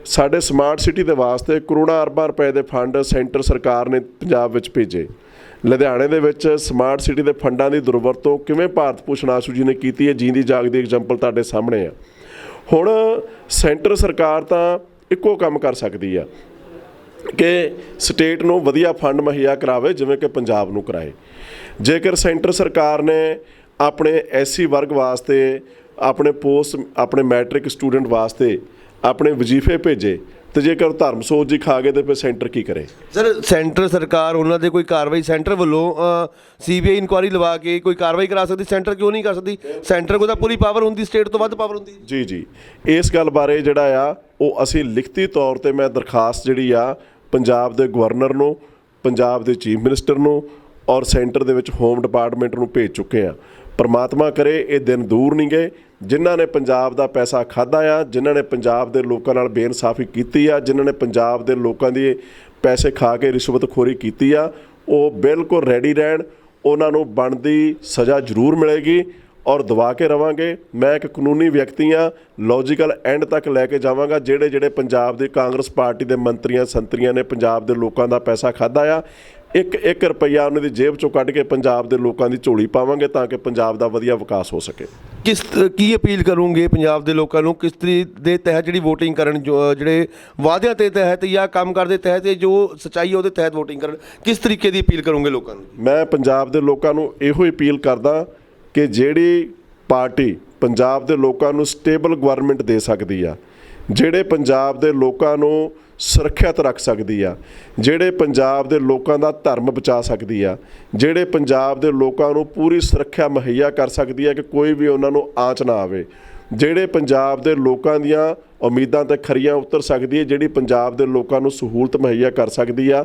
ਸਾਡੇ ਸਮਾਰਟ ਸਿਟੀ ਦੇ ਵਾਸਤੇ ਕਰੋੜਾਂ ਅਰਬਾਂ ਰੁਪਏ ਦੇ ਫੰਡ ਸੈਂਟਰ ਸਰਕਾਰ ਨੇ ਪੰਜਾਬ ਵਿੱਚ ਭੇਜੇ। ਲੁਧਿਆਣੇ ਦੇ ਵਿੱਚ ਸਮਾਰਟ ਸਿਟੀ ਦੇ ਫੰਡਾਂ ਦੀ ਦੁਰਵਰਤੋਂ ਕਿਵੇਂ ਭਾਰਤ ਭੂਸ਼ਣ ਆਸ਼ੂ ਜੀ ਨੇ ਕੀਤੀ ਹੈ? ਜੀਂਦੀ ਜਾਗਦੀ ਐਗਜ਼ਾਮਪਲ ਤੁਹਾਡੇ ਸਾਹਮਣੇ ਆ। ਹੁਣ ਸੈਂਟਰ ਸਰਕਾਰ ਤਾਂ ਇੱਕੋ ਕੰਮ ਕਰ ਸਕਦੀ ਆ। ਕਿ ਸਟੇਟ ਨੂੰ ਵਧੀਆ ਫੰਡ ਮੁਹੱਈਆ ਕਰਾਵੇ ਜਿਵੇਂ ਕਿ ਪੰਜਾਬ ਨੂੰ ਕਰਾਏ। ਜੇਕਰ ਸੈਂਟਰ ਸਰਕਾਰ ਨੇ ਆਪਣੇ ਐਸਸੀ ਵਰਗ ਵਾਸਤੇ ਆਪਣੇ ਪੋਸਟ ਆਪਣੇ ਮੈਟ੍ਰਿਕ ਸਟੂਡੈਂਟ ਵਾਸਤੇ ਆਪਣੇ ਵਜ਼ੀਫੇ ਭੇਜੇ ਤੇ ਜੇਕਰ ਧਰਮ ਸੋਚ ਜੀ ਖਾ ਗਏ ਤੇ ਫਿਰ ਸੈਂਟਰ ਕੀ ਕਰੇ? ਸਰ ਸੈਂਟਰ ਸਰਕਾਰ ਉਹਨਾਂ ਦੇ ਕੋਈ ਕਾਰਵਾਈ ਸੈਂਟਰ ਵੱਲੋਂ ਸੀਬੀਆਈ ਇਨਕੁਆਇਰੀ ਲਵਾ ਕੇ ਕੋਈ ਕਾਰਵਾਈ ਕਰਾ ਸਕਦੀ? ਸੈਂਟਰ ਕਿਉਂ ਨਹੀਂ ਕਰ ਸਕਦੀ? ਸੈਂਟਰ ਕੋਲ ਤਾਂ ਪੂਰੀ ਪਾਵਰ ਹੁੰਦੀ ਸਟੇਟ ਤੋਂ ਵੱਧ ਪਾਵਰ ਹੁੰਦੀ। ਜੀ ਜੀ। ਇਸ ਗੱਲ ਬਾਰੇ ਜਿਹੜਾ ਆ ਉਹ ਅਸੀਂ ਲਿਖਤੀ ਤੌਰ ਤੇ ਮੈਂ ਦਰਖਾਸਤ ਜਿਹੜੀ ਆ ਪੰਜਾਬ ਦੇ ਗਵਰਨਰ ਨੂੰ, ਪੰਜਾਬ ਦੇ ਚੀਫ ਮਿਨਿਸਟਰ ਨੂੰ ਔਰ ਸੈਂਟਰ ਦੇ ਵਿੱਚ ਹੋਮ ਡਿਪਾਰਟਮੈਂਟ ਨੂੰ ਭੇਜ ਚੁੱਕੇ ਆ ਪਰਮਾਤਮਾ ਕਰੇ ਇਹ ਦਿਨ ਦੂਰ ਨਹੀਂ ਗਏ। ਜਿਨ੍ਹਾਂ ਨੇ ਪੰਜਾਬ ਦਾ ਪੈਸਾ ਖਾਦਾ ਆ, ਜਿਨ੍ਹਾਂ ਨੇ ਪੰਜਾਬ ਦੇ ਲੋਕਾਂ ਨਾਲ ਬੇਇਨਸਾਫੀ ਕੀਤੀ ਆ, ਜਿਨ੍ਹਾਂ ਨੇ ਪੰਜਾਬ ਦੇ ਲੋਕਾਂ ਦੀ ਪੈਸੇ ਖਾ ਕੇ ਰਿਸ਼ਵਤਖੋਰੀ ਕੀਤੀ ਆ, ਉਹ ਬਿਲਕੁਲ ਰੈਡੀ ਰਹਿਣ। ਉਹਨਾਂ ਨੂੰ ਬਣਦੀ ਸਜ਼ਾ ਜ਼ਰੂਰ ਮਿਲੇਗੀ। ਔਰ ਦਵਾ ਕੇ ਰਵਾਂਗੇ। ਮੈਂ ਇੱਕ ਕਾਨੂੰਨੀ ਵਿਅਕਤੀ ਆ ਲੌਜੀਕਲ ਐਂਡ ਤੱਕ ਲੈ ਕੇ ਜਾਵਾਂਗਾ। ਜਿਹੜੇ ਜਿਹੜੇ ਪੰਜਾਬ ਦੇ ਕਾਂਗਰਸ ਪਾਰਟੀ ਦੇ ਮੰਤਰੀਆਂ ਸੰਤਰੀਆਂ ਨੇ ਪੰਜਾਬ ਦੇ ਲੋਕਾਂ ਦਾ ਪੈਸਾ ਖਾਦਾ ਆ ਇੱਕ ਇੱਕ ਰੁਪਈਆ ਉਹਨਾਂ ਦੀ ਜੇਬ ਚੋਂ ਕੱਢ ਕੇ ਪੰਜਾਬ ਦੇ ਲੋਕਾਂ ਦੀ ਝੋਲੀ ਪਾਵਾਂਗੇ ਤਾਂ ਕਿ ਪੰਜਾਬ ਦਾ ਵਧੀਆ ਵਿਕਾਸ ਹੋ ਸਕੇ। ਕਿਸ ਕੀ ਅਪੀਲ ਕਰੋਗੇ ਪੰਜਾਬ ਦੇ ਲੋਕਾਂ ਨੂੰ? ਕਿਸ ਤਰੀਕੇ ਦੇ ਤਹਿਤ ਜਿਹੜੀ VOTING ਕਰਨ ਜਿਹੜੇ ਵਾਅਦਿਆਂ ਦੇ ਤਹਿਤ ਜਾਂ ਕੰਮ ਕਰਦੇ ਤਹਿਤ ਤੇ ਜੋ ਸਚਾਈ ਉਹਦੇ ਤਹਿਤ VOTING ਕਰਨ? ਕਿਸ ਤਰੀਕੇ ਦੀ ਅਪੀਲ ਕਰੋਗੇ ਲੋਕਾਂ ਨੂੰ? ਮੈਂ ਪੰਜਾਬ ਦੇ ਲੋਕਾਂ ਨੂੰ ਇਹੋ ਹੀ ਅਪੀਲ ਕਰਦਾ ਕਿ ਜਿਹੜੀ ਪਾਰਟੀ ਪੰਜਾਬ ਦੇ ਲੋਕਾਂ ਨੂੰ ਸਟੇਬਲ ਗਵਰਨਮੈਂਟ ਦੇ ਸਕਦੀ ਆ, ਜਿਹੜੇ ਪੰਜਾਬ ਦੇ ਲੋਕਾਂ ਨੂੰ ਸੁਰੱਖਿਅਤ ਰੱਖ ਸਕਦੀ ਆ, ਜਿਹੜੇ ਪੰਜਾਬ ਦੇ ਲੋਕਾਂ ਦਾ ਧਰਮ ਬਚਾ ਸਕਦੀ ਆ, ਜਿਹੜੇ ਪੰਜਾਬ ਦੇ ਲੋਕਾਂ ਨੂੰ ਪੂਰੀ ਸੁਰੱਖਿਆ ਮੁਹੱਈਆ ਕਰ ਸਕਦੀ ਆ ਕਿ ਕੋਈ ਵੀ ਉਹਨਾਂ ਨੂੰ ਆਂਚ ਨਾ ਆਵੇ, ਜਿਹੜੇ ਪੰਜਾਬ ਦੇ ਲੋਕਾਂ ਦੀਆਂ ਉਮੀਦਾਂ ਤੇ ਖਰੀਆਂ ਉਤਰ ਸਕਦੀ ਹੈ ਜਿਹੜੀ ਪੰਜਾਬ ਦੇ ਲੋਕਾਂ ਨੂੰ ਸਹੂਲਤ ਮੁਹੱਈਆ ਕਰ ਸਕਦੀ ਆ,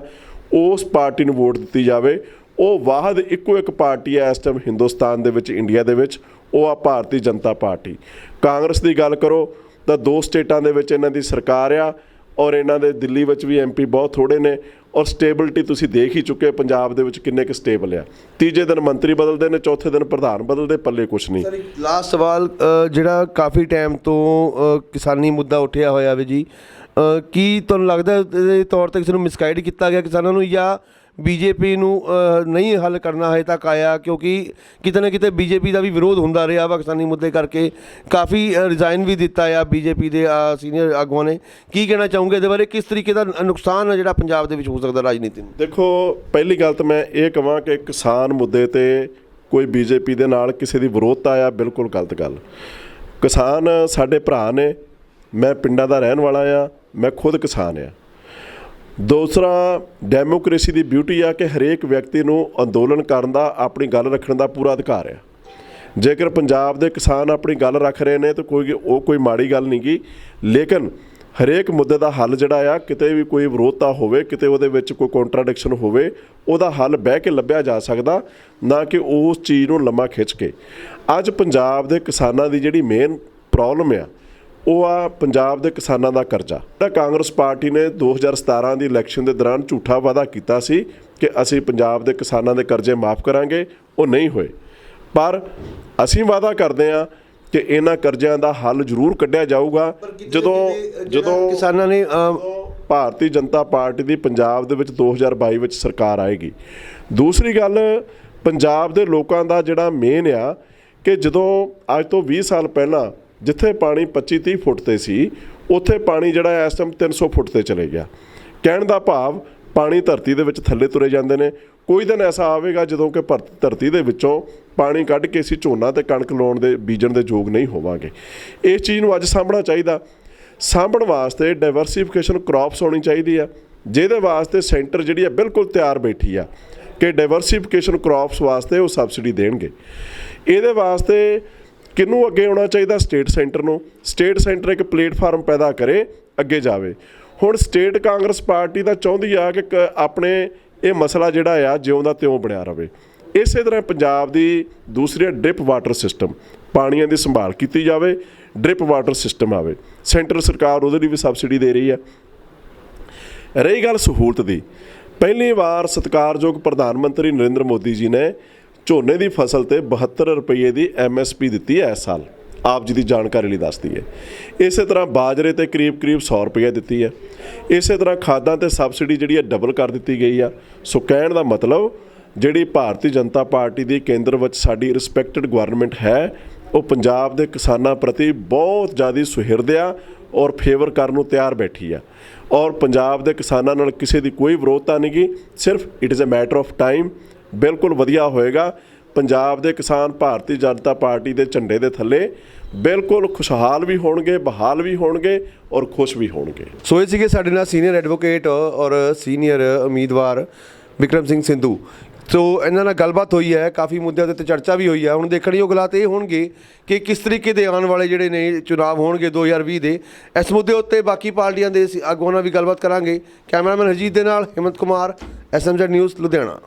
ਉਸ ਪਾਰਟੀ ਨੂੰ ਵੋਟ ਦਿੱਤੀ ਜਾਵੇ ਉਹ ਵਾਹਦ ਇੱਕੋ ਇੱਕ ਪਾਰਟੀ ਹੈ, ਇਸ ਟਾਈਮ ਹਿੰਦੁਸਤਾਨ ਦੇ ਵਿੱਚ, ਇੰਡੀਆ ਦੇ ਵਿੱਚ, ਉਹ ਆ ਭਾਰਤੀ ਜਨਤਾ ਪਾਰਟੀ। ਕਾਂਗਰਸ ਦੀ ਗੱਲ ਕਰੋ, ਤਾਂ ਦੋ ਸਟੇਟਾਂ ਦੇ ਵਿੱਚ ਇਹਨਾਂ ਦੀ ਸਰਕਾਰ ਆ ਔਰ ਇਹਨਾਂ ਦੇ ਦਿੱਲੀ ਵਿੱਚ ਵੀ ਐਮਪੀ ਬਹੁਤ ਥੋੜੇ ਨੇ ਔਰ ਸਟੇਬਿਲਿਟੀ ਤੁਸੀਂ ਦੇਖ ਹੀ ਚੁੱਕੇ ਪੰਜਾਬ ਦੇ ਵਿੱਚ ਕਿੰਨੇ ਕੁ ਸਟੇਬਲ ਆ। ਤੀਜੇ ਦਿਨ ਮੰਤਰੀ ਬਦਲਦੇ ਨੇ, ਚੌਥੇ ਦਿਨ ਪ੍ਰਧਾਨ ਬਦਲਦੇ, ਪੱਲੇ ਕੁਛ ਨਹੀਂ। ਲਾਸਟ ਸਵਾਲ ਜਿਹੜਾ ਕਾਫੀ ਟਾਈਮ ਤੋਂ ਕਿਸਾਨੀ ਮੁੱਦਾ ਉੱਠਿਆ ਹੋਇਆ ਵੇ ਜੀ ਕੀ ਤੁਹਾਨੂੰ ਲੱਗਦਾ ਤੌਰ ਤੇ ਕਿਸੇ ਨੂੰ ਮਿਸਗਾਈਡ ਕੀਤਾ ਗਿਆ ਕਿਸਾਨਾਂ ਨੂੰ ਜਾਂ ਬੀਜੇਪੀ ਨੂੰ ਨਹੀਂ ਹੱਲ ਕਰਨਾ ਹਜੇ ਤੱਕ ਆਇਆ, ਕਿਉਂਕਿ ਕਿਤੇ ਨਾ ਕਿਤੇ ਬੀਜੇਪੀ ਦਾ ਵੀ ਵਿਰੋਧ ਹੁੰਦਾ ਰਿਹਾ ਪਾਕਿਸਤਾਨੀ ਮੁੱਦੇ ਕਰਕੇ। ਕਾਫੀ ਰਿਜ਼ਾਈਨ ਵੀ ਦਿੱਤਾ ਆ ਬੀਜੇਪੀ ਦੇ ਸੀਨੀਅਰ ਆਗੂਆਂ ਨੇ। ਕੀ ਕਹਿਣਾ ਚਾਹੋਗੇ ਇਹਦੇ ਬਾਰੇ? ਕਿਸ ਤਰੀਕੇ ਦਾ ਨੁਕਸਾਨ ਹੈ ਜਿਹੜਾ ਪੰਜਾਬ ਦੇ ਵਿੱਚ ਹੋ ਸਕਦਾ ਰਾਜਨੀਤੀ ਨੂੰ? ਦੇਖੋ, ਪਹਿਲੀ ਗੱਲ ਤਾਂ ਮੈਂ ਇਹ ਕਹਾਂ ਕਿ ਕਿਸਾਨ ਮੁੱਦੇ ਤੇ ਕੋਈ ਬੀਜੇਪੀ ਦੇ ਨਾਲ ਕਿਸੇ ਦੀ ਵਿਰੋਧਤਾ ਆ, ਬਿਲਕੁਲ ਗਲਤ ਗੱਲ। ਕਿਸਾਨ ਸਾਡੇ ਭਰਾ ਨੇ, ਮੈਂ ਪਿੰਡਾਂ ਦਾ ਰਹਿਣ ਵਾਲਾ ਆ, ਮੈਂ ਖੁਦ ਕਿਸਾਨ ਆ। ਦੂਸਰਾ, ਡੈਮੋਕ੍ਰੇਸੀ ਦੀ ਬਿਊਟੀ ਆ ਕਿ ਹਰੇਕ ਵਿਅਕਤੀ ਨੂੰ ਅੰਦੋਲਨ ਕਰਨ ਦਾ, ਆਪਣੀ ਗੱਲ ਰੱਖਣ ਦਾ ਪੂਰਾ ਅਧਿਕਾਰ ਆ। ਜੇਕਰ ਪੰਜਾਬ ਦੇ ਕਿਸਾਨ ਆਪਣੀ ਗੱਲ ਰੱਖ ਰਹੇ ਨੇ, ਤਾਂ ਕੋਈ, ਉਹ ਕੋਈ ਮਾੜੀ ਗੱਲ ਨਹੀਂ ਗੀ। ਲੇਕਿਨ ਹਰੇਕ ਮੁੱਦੇ ਦਾ ਹੱਲ ਜਿਹੜਾ ਆ, ਕਿਤੇ ਵੀ ਕੋਈ ਵਿਰੋਧਤਾ ਹੋਵੇ, ਕਿਤੇ ਉਹਦੇ ਵਿੱਚ ਕੋਈ ਕੰਟਰਾਡਿਕਸ਼ਨ ਹੋਵੇ, ਉਹਦਾ ਹੱਲ ਬਹਿ ਕੇ ਲੱਭਿਆ ਜਾ ਸਕਦਾ, ਨਾ ਕਿ ਉਸ ਚੀਜ਼ ਨੂੰ ਲੰਮਾ ਖਿੱਚ ਕੇ। ਅੱਜ ਪੰਜਾਬ ਦੇ ਕਿਸਾਨਾਂ ਦੀ ਜਿਹੜੀ ਮੇਨ ਪ੍ਰੋਬਲਮ ਆ ਉਹ ਆ ਪੰਜਾਬ ਦੇ ਕਿਸਾਨਾਂ ਦਾ ਕਰਜ਼ਾ। ਜਿਹੜਾ ਕਾਂਗਰਸ ਪਾਰਟੀ ਨੇ 2017 ਦੀ ਇਲੈਕਸ਼ਨ ਦੇ ਦੌਰਾਨ ਝੂਠਾ ਵਾਅਦਾ ਕੀਤਾ ਸੀ ਕਿ ਅਸੀਂ ਪੰਜਾਬ ਦੇ ਕਿਸਾਨਾਂ ਦੇ ਕਰਜ਼ੇ ਮਾਫ ਕਰਾਂਗੇ ਉਹ ਨਹੀਂ ਹੋਏ। ਪਰ ਅਸੀਂ ਵਾਅਦਾ ਕਰਦੇ ਹਾਂ ਕਿ ਇਹਨਾਂ ਕਰਜ਼ਿਆਂ ਦਾ ਹੱਲ ਜ਼ਰੂਰ ਕੱਢਿਆ ਜਾਊਗਾ। ਜਦੋਂ ਜਦੋਂ ਕਿਸਾਨਾਂ ਨੇ ਭਾਰਤੀ ਜਨਤਾ ਪਾਰਟੀ ਦੀ ਪੰਜਾਬ ਦੇ ਵਿੱਚ 2022 ਵਿੱਚ ਸਰਕਾਰ ਆਏਗੀ। ਦੂਸਰੀ ਗੱਲ ਪੰਜਾਬ ਦੇ ਲੋਕਾਂ ਦਾ ਜਿਹੜਾ ਮੇਨ ਆ ਕਿ ਜਦੋਂ ਅੱਜ ਤੋਂ 20 ਸਾਲ ਪਹਿਲਾਂ ਜਿੱਥੇ ਪਾਣੀ 25 30 ਫੁੱਟ ਤੇ ਸੀ, ਉੱਥੇ ਪਾਣੀ ਜਿਹੜਾ ਇਸ ਟਾਈਮ 300 ਫੁੱਟ ਤੇ ਚਲੇ ਗਿਆ। ਕਹਿਣ ਦਾ ਭਾਵ, ਪਾਣੀ ਧਰਤੀ ਦੇ ਵਿੱਚ ਥੱਲੇ ਤੁਰੇ ਜਾਂਦੇ ਨੇ। ਕੋਈ ਦਿਨ ਐਸਾ ਆਵੇਗਾ ਜਦੋਂ ਕਿ ਭਰਤ- ਧਰਤੀ ਦੇ ਵਿੱਚੋਂ ਪਾਣੀ ਕੱਢ ਕੇ ਅਸੀਂ ਝੋਨਾ ਤੇ ਕਣਕ ਲਾਉਣ ਦੇ, ਬੀਜਣ ਦੇ ਯੋਗ ਨਹੀਂ ਹੋਵਾਂਗੇ। ਇਸ ਚੀਜ਼ ਨੂੰ ਅੱਜ ਸਾਂਭਣਾ ਚਾਹੀਦਾ। ਸਾਂਭਣ ਵਾਸਤੇ ਡਾਈਵਰਸਿਫਿਕੇਸ਼ਨ ਕ੍ਰੌਪਸ ਹੋਣੀ ਚਾਹੀਦੀ ਆ। ਜਿਹਦੇ ਵਾਸਤੇ ਸੈਂਟਰ ਜਿਹੜੀ ਆ ਬਿਲਕੁਲ ਤਿਆਰ ਬੈਠੀ ਆ ਕਿ ਡਾਈਵਰਸਿਫਿਕੇਸ਼ਨ ਕ੍ਰੌਪਸ ਵਾਸਤੇ ਉਹ ਸਬਸਿਡੀ ਦੇਣਗੇ। ਇਹਦੇ ਵਾਸਤੇ ਕਿਹਨੂੰ ਅੱਗੇ ਆਉਣਾ ਚਾਹੀਦਾ? ਸਟੇਟ ਸੈਂਟਰ ਨੂੰ। ਸਟੇਟ ਸੈਂਟਰ ਇੱਕ ਪਲੇਟਫਾਰਮ ਪੈਦਾ ਕਰੇ, ਅੱਗੇ ਜਾਵੇ। ਹੁਣ ਸਟੇਟ ਕਾਂਗਰਸ ਪਾਰਟੀ ਤਾਂ ਚਾਹੁੰਦੀ ਆ ਕਿ ਕ- ਆਪਣੇ ਇਹ ਮਸਲਾ ਜਿਹੜਾ ਆ, ਜਿਉਂ ਦਾ ਤਿਉਂ ਬਣਿਆ ਰਵੇ। ਇਸੇ ਤਰ੍ਹਾਂ ਪੰਜਾਬ ਦੀ ਦੂਸਰੀ ਡ੍ਰਿਪ ਵਾਟਰ ਸਿਸਟਮ। ਪਾਣੀਆਂ ਦੀ ਸੰਭਾਲ ਕੀਤੀ ਜਾਵੇ, ਡ੍ਰਿਪ ਵਾਟਰ ਸਿਸਟਮ ਆਵੇ। ਸੈਂਟਰ ਸਰਕਾਰ ਉਹਦੇ ਲਈ ਵੀ ਸਬਸਿਡੀ ਦੇ ਰਹੀ ਹੈ ਰਹੀ ਗੱਲ ਸਹੂਲਤ ਦੀ। ਪਹਿਲੀ ਵਾਰ ਸਤਿਕਾਰਯੋਗ ਪ੍ਰਧਾਨ ਮੰਤਰੀ ਨਰਿੰਦਰ ਮੋਦੀ ਜੀ ਨੇ ਝੋਨੇ ਦੀ ਫਸਲ ਤੇ 72 ਰੁਪਏ ਦੀ ਐਮਐਸਪੀ ਦਿੱਤੀ ਹੈ ਇਸ ਸਾਲ। ਆਪ ਜੀ ਦੀ ਜਾਣਕਾਰੀ ਲਈ ਦੱਸਦੀ ਹੈ। ਇਸੇ ਤਰ੍ਹਾਂ ਬਾਜਰੇ ਤੇ ਕਰੀਬ-ਕਰੀਬ 100 ਰੁਪਏ ਦਿੱਤੀ ਹੈ। ਇਸੇ ਤਰ੍ਹਾਂ ਖਾਦਾਂ ਤੇ ਸਬਸਿਡੀ ਜਿਹੜੀ ਹੈ ਡਬਲ ਕਰ ਦਿੱਤੀ ਗਈ ਆ। ਸੋ ਕਹਿਣ ਦਾ ਮਤਲਬ, ਜਿਹੜੀ ਭਾਰਤੀ ਜਨਤਾ ਪਾਰਟੀ ਦੀ ਕੇਂਦਰ ਵਿੱਚ ਸਾਡੀ ਰਿਸਪੈਕਟਡ ਗਵਰਨਮੈਂਟ ਹੈ, ਉਹ ਪੰਜਾਬ ਦੇ ਕਿਸਾਨਾਂ ਪ੍ਰਤੀ ਬਹੁਤ ਜ਼ਿਆਦਾ ਸੁਹਿਰਦ ਆ ਔਰ ਫੇਵਰ ਕਰਨ ਨੂੰ ਤਿਆਰ ਬੈਠੀ ਆ। ਔਰ ਪੰਜਾਬ ਦੇ ਕਿਸਾਨਾਂ ਨਾਲ ਕਿਸੇ ਦੀ ਕੋਈ ਵਿਰੋਧਤਾ ਨਹੀਂ ਗੀ, ਸਿਰਫ it is a matter of time ਬਿਲਕੁਲ ਵਧੀਆ ਹੋਏਗਾ। ਪੰਜਾਬ ਦੇ ਕਿਸਾਨ ਭਾਰਤੀ ਜਨਤਾ ਪਾਰਟੀ ਦੇ ਝੰਡੇ ਦੇ ਥੱਲੇ ਬਿਲਕੁਲ ਖੁਸ਼ਹਾਲ ਵੀ ਹੋਣਗੇ, ਬਹਾਲ ਵੀ ਹੋਣਗੇ ਔਰ ਖੁਸ਼ ਵੀ ਹੋਣਗੇ। ਸੋ ਇਹ ਸੀਗੇ ਸਾਡੇ ਨਾਲ ਸੀਨੀਅਰ ਐਡਵੋਕੇਟ ਔਰ ਸੀਨੀਅਰ ਉਮੀਦਵਾਰ ਵਿਕਰਮ ਸਿੰਘ ਸਿੰਧੂ। ਸੋ ਇਹਨਾਂ ਨਾਲ ਗੱਲਬਾਤ ਹੋਈ ਹੈ, ਕਾਫੀ ਮੁੱਦਿਆਂ ਦੇ ਉੱਤੇ ਚਰਚਾ ਵੀ ਹੋਈ ਹੈ। ਹੁਣ ਦੇਖਣ ਉਹ ਹਾਲਾਤ ਇਹ ਹੋਣਗੇ ਕਿ ਕਿਸ ਤਰੀਕੇ ਦੇ ਆਉਣ ਵਾਲੇ ਜਿਹੜੇ ਨੇ ਚੁਣਾਵ ਹੋਣਗੇ 2020 ਦੇ। ਇਸ ਮੁੱਦੇ ਉੱਤੇ ਬਾਕੀ ਪਾਰਟੀਆਂ ਦੇ ਆਗੂਆਂ ਨਾਲ ਵੀ ਗੱਲਬਾਤ ਕਰਾਂਗੇ। ਕੈਮਰਾਮੈਨ ਹਰਜੀਤ ਦੇ ਨਾਲ ਹਿੰਮਤ ਕੁਮਾਰ, ਐਸਐਮਜ਼ੈਡ ਨਿਊਜ਼, ਲੁਧਿਆਣਾ।